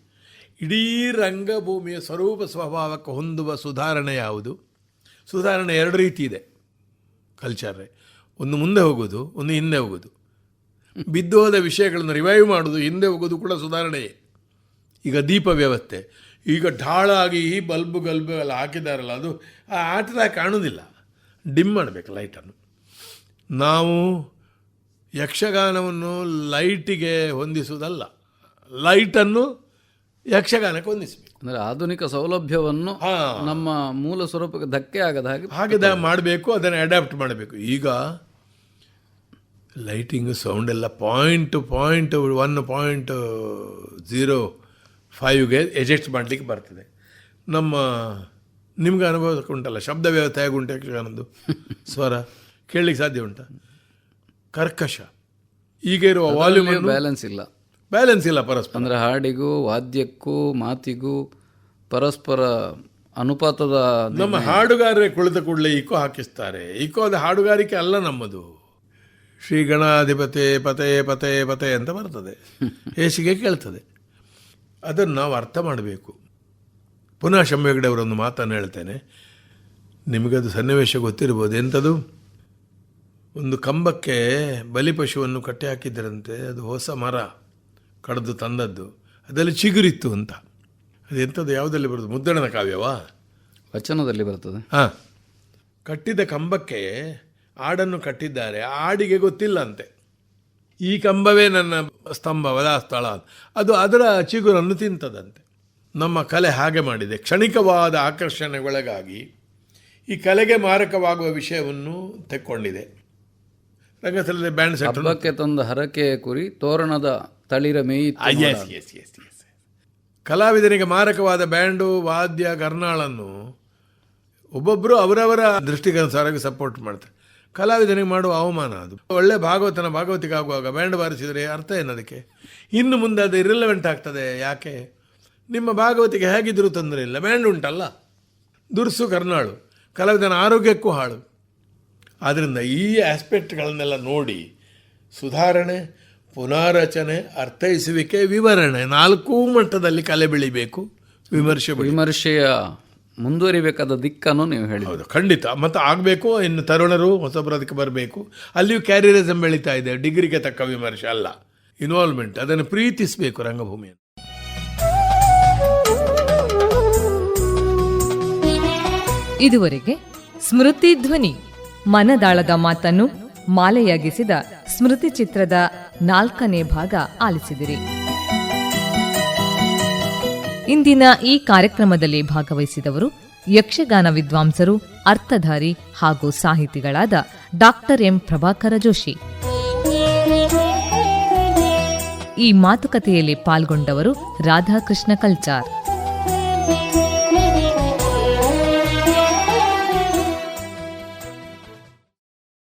ಇಡೀ ರಂಗಭೂಮಿಯ ಸ್ವರೂಪ ಸ್ವಭಾವಕ್ಕೆ ಹೊಂದುವ ಸುಧಾರಣೆ ಯಾವುದು? ಸುಧಾರಣೆ ಎರಡು ರೀತಿ ಇದೆ. ಕಲ್ಚರ್ರೆ ಒಂದು ಮುಂದೆ ಹೋಗೋದು ಒಂದು ಹಿಂದೆ ಹೋಗೋದು ಬಿದ್ದು ಹೋದ ವಿಷಯಗಳನ್ನು ರಿವೈವ್ ಮಾಡೋದು ಹಿಂದೆ ಹೋಗೋದು ಕೂಡ ಸುಧಾರಣೆಯೇ. ಈಗ ದೀಪ ವ್ಯವಸ್ಥೆ. ಈಗ ಢಾಳಾಗಿ ಈ ಬಲ್ಬ್, ಗಲ್ಬ್ ಎಲ್ಲ ಹಾಕಿದಾರಲ್ಲ, ಅದು ಆ ಆಟದಾಗ ಕಾಣೋದಿಲ್ಲ ಡಿಮ್ ಮಾಡಬೇಕು ಲೈಟನ್ನು ನಾವು ಯಕ್ಷಗಾನವನ್ನು ಲೈಟಿಗೆ ಹೊಂದಿಸುವುದಲ್ಲ. ಲೈಟನ್ನು ಯಕ್ಷಗಾನಕ್ಕೆ ಹೊಂದಿಸಬೇಕು. ಅಂದರೆ ಆಧುನಿಕ ಸೌಲಭ್ಯವನ್ನು ನಮ್ಮ ಮೂಲ ಸ್ವರೂಪಕ್ಕೆ ಧಕ್ಕೆ ಆಗದ ಹಾಗೆ ಹಾಗೆ ಮಾಡಬೇಕು ಅದನ್ನು ಅಡ್ಯಾಪ್ಟ್ ಮಾಡಬೇಕು. ಈಗ ಲೈಟಿಂಗ್ ಸೌಂಡ್ ಎಲ್ಲ point point one point zero ಫೈವ್ಗೆ adjust ಮಾಡಲಿಕ್ಕೆ ಬರ್ತದೆ. ನಮ್ಮ ನಿಮ್ಗೆ ಅನುಭವ ಉಂಟಲ್ಲ ಶಬ್ದ ವ್ಯವಸ್ಥೆ ಹೇಗೆ ಉಂಟು ಯಕ್ಷಗಾನದ್ದು? ಸ್ವರ ಕೇಳಲಿಕ್ಕೆ ಸಾಧ್ಯ ಉಂಟಾ? ಕರ್ಕಶ. ಈಗ ಇರುವ ವಾಲ್ಯೂಮ್ ಬ್ಯಾಲೆನ್ಸ್ ಇಲ್ಲ. ಬ್ಯಾಲೆನ್ಸ್ ಇಲ್ಲ ಪರಸ್ಪರ. ಅಂದರೆ ಹಾಡಿಗೂ ವಾದ್ಯಕ್ಕೂ ಮಾತಿಗೂ ಪರಸ್ಪರ ಅನುಪಾತದ ನಮ್ಮ ಹಾಡುಗಾರರೇ ಕುಳಿತ ಕೂಡಲೇ ಇಕೋ ಹಾಕಿಸ್ತಾರೆ. ಇಕೋ ಅದು ಹಾಡುಗಾರಿಕೆ ಅಲ್ಲ ನಮ್ಮದು. ಶ್ರೀ ಗಣಾಧಿಪತೆ ಪತೆ ಪತೆ ಪತೆ ಅಂತ ಬರ್ತದೆ. ಹೇಸಿಗೆ ಕೇಳ್ತದೆ. ಅದನ್ನು ನಾವು ಅರ್ಥ ಮಾಡಬೇಕು. ಪುನಃ ಶಂಭೆಗಡೆ ಅವರೊಂದು ಮಾತನ್ನು ಹೇಳ್ತೇನೆ. ನಿಮಗದು ಸನ್ನಿವೇಶ ಗೊತ್ತಿರ್ಬೋದು ಎಂಥದು ಒಂದು ಕಂಬಕ್ಕೆ ಬಲಿಪಶುವನ್ನು ಕಟ್ಟಿ ಹಾಕಿದ್ದರಂತೆ. ಅದು ಹೊಸ ಮರ. ಕಡ್ದು ತಂದದ್ದು. ಅದೆಲ್ಲ ಚಿಗುರಿತ್ತು ಅಂತ. ಅದು ಎಂಥದ್ದು ಯಾವುದಲ್ಲಿ ಬರುತ್ತೆ ಮುದ್ದಣದ ಕಾವ್ಯವಾ? ವಚನದಲ್ಲಿ ಬರ್ತದೆ ಹಾಂ. ಕಟ್ಟಿದ ಕಂಬಕ್ಕೆ ಆಡನ್ನು ಕಟ್ಟಿದ್ದಾರೆ. ಆ ಆಡಿಗೆ ಗೊತ್ತಿಲ್ಲ ಅಂತೆ ಈ ಕಂಬವೇ ನನ್ನ ಸ್ತಂಭ ಸ್ಥಳ ಅದು ಅದರ ಚಿಗುರನ್ನು ತಿಂತದಂತೆ. ನಮ್ಮ ಕಲೆ ಹಾಗೆ ಮಾಡಿದೆ. ಕ್ಷಣಿಕವಾದ ಆಕರ್ಷಣೆಗೊಳಗಾಗಿ ಈ ಕಲೆಗೆ ಮಾರಕವಾಗುವ ವಿಷಯವನ್ನು ತೆಕ್ಕೊಂಡಿದೆ. ರಂಗಸ್ಥಳದ ಬ್ಯಾಂಡ್ ಹಬ್ಬಕ್ಕೆ ತಂದ ಹರಕೆ ಕುರಿ ತೋರಣದ ತಳಿರ ಮೇಯಿತು ಎಸ್ ಎಸ್ ಎಸ್ ಎಸ್ ಕಲಾವಿದನಿಗೆ ಮಾರಕವಾದ ಬ್ಯಾಂಡು ವಾದ್ಯ ಕರ್ನಾಳನ್ನು ಒಬ್ಬೊಬ್ಬರು ಅವರವರ ದೃಷ್ಟಿಗನುಸಾರವಾಗಿ ಸಪೋರ್ಟ್ ಮಾಡ್ತಾರೆ. ಕಲಾವಿದನಿಗೆ ಮಾಡುವ ಅವಮಾನ ಅದು. ಒಳ್ಳೆ ಭಾಗವತನ ಭಾಗವತಿಗಾಗುವಾಗ ಬ್ಯಾಂಡ್ ಬಾರಿಸಿದರೆ ಅರ್ಥ ಏನು ಅದಕ್ಕೆ ಇನ್ನು ಮುಂದೆ ಅದು ಇರಿಲೆವೆಂಟ್ ಆಗ್ತದೆ ಯಾಕೆ? ನಿಮ್ಮ ಭಾಗವತಿಗೆ ಹೇಗಿದ್ದರೂ ತೊಂದರೆ ಇಲ್ಲ. ಬ್ಯಾಂಡ್ ಉಂಟಲ್ಲ. ದುರ್ಸು ಕರ್ನಾಳು ಕಲಾವಿದನ ಆರೋಗ್ಯಕ್ಕೂ ಹಾಳು. ಆದ್ದರಿಂದ ಈ ಆಸ್ಪೆಕ್ಟ್ಗಳನ್ನೆಲ್ಲ ನೋಡಿ ಸುಧಾರಣೆ ಪುನಾರಚನೆ ಅರ್ಥೈಸುವಿಕೆ ವಿವರಣೆ. ನಾಲ್ಕೂ ಮಟ್ಟದಲ್ಲಿ ಕಲೆ ಬೆಳಿಬೇಕು. ವಿಮರ್ಶೆ ವಿಮರ್ಶೆಯ ಮುಂದುವರಿಬೇಕಾದ ದಿಕ್ಕನ್ನು ನೀವು ಹೇಳಿ ಹೌದು ಖಂಡಿತ. ಮತ್ತು ಆಗಬೇಕು ಇನ್ನು ತರುಣರು ಹೊಸಬರು ಅದಕ್ಕೆ ಬರಬೇಕು. ಅಲ್ಲಿಯೂ ಕ್ಯಾರಿಯರಿಸಮ್ ಬೆಳೀತಾ ಇದೆ. ಡಿಗ್ರಿಗೆ ತಕ್ಕ ವಿಮರ್ಶೆ ಅಲ್ಲ. ಇನ್ವಾಲ್ವ್ಮೆಂಟ್ ಅದನ್ನು ಪ್ರೀತಿಸಬೇಕು ರಂಗಭೂಮಿಯನ್ನು. ಇದುವರೆಗೆ ಸ್ಮೃತಿ ಧ್ವನಿ ಮನದಾಳದ ಮಾತನ್ನು ಮಾಲೆಯಾಗಿಸಿದ ಸ್ಮೃತಿ ಚಿತ್ರದ ನಾಲ್ಕನೇ ಭಾಗ ಆಲಿಸಿದಿರಿ. ಇಂದಿನ ಈ ಕಾರ್ಯಕ್ರಮದಲ್ಲಿ ಭಾಗವಹಿಸಿದವರು ಯಕ್ಷಗಾನ ವಿದ್ವಾಂಸರು, ಅರ್ಥಧಾರಿ ಹಾಗೂ ಸಾಹಿತಿಗಳಾದ ಡಾಕ್ಟರ್ ಎಂ ಪ್ರಭಾಕರ ಜೋಶಿ. ಈ ಮಾತುಕತೆಯಲ್ಲಿ ಪಾಲ್ಗೊಂಡವರು ರಾಧಾಕೃಷ್ಣ ಕಲ್ಚಾರ್.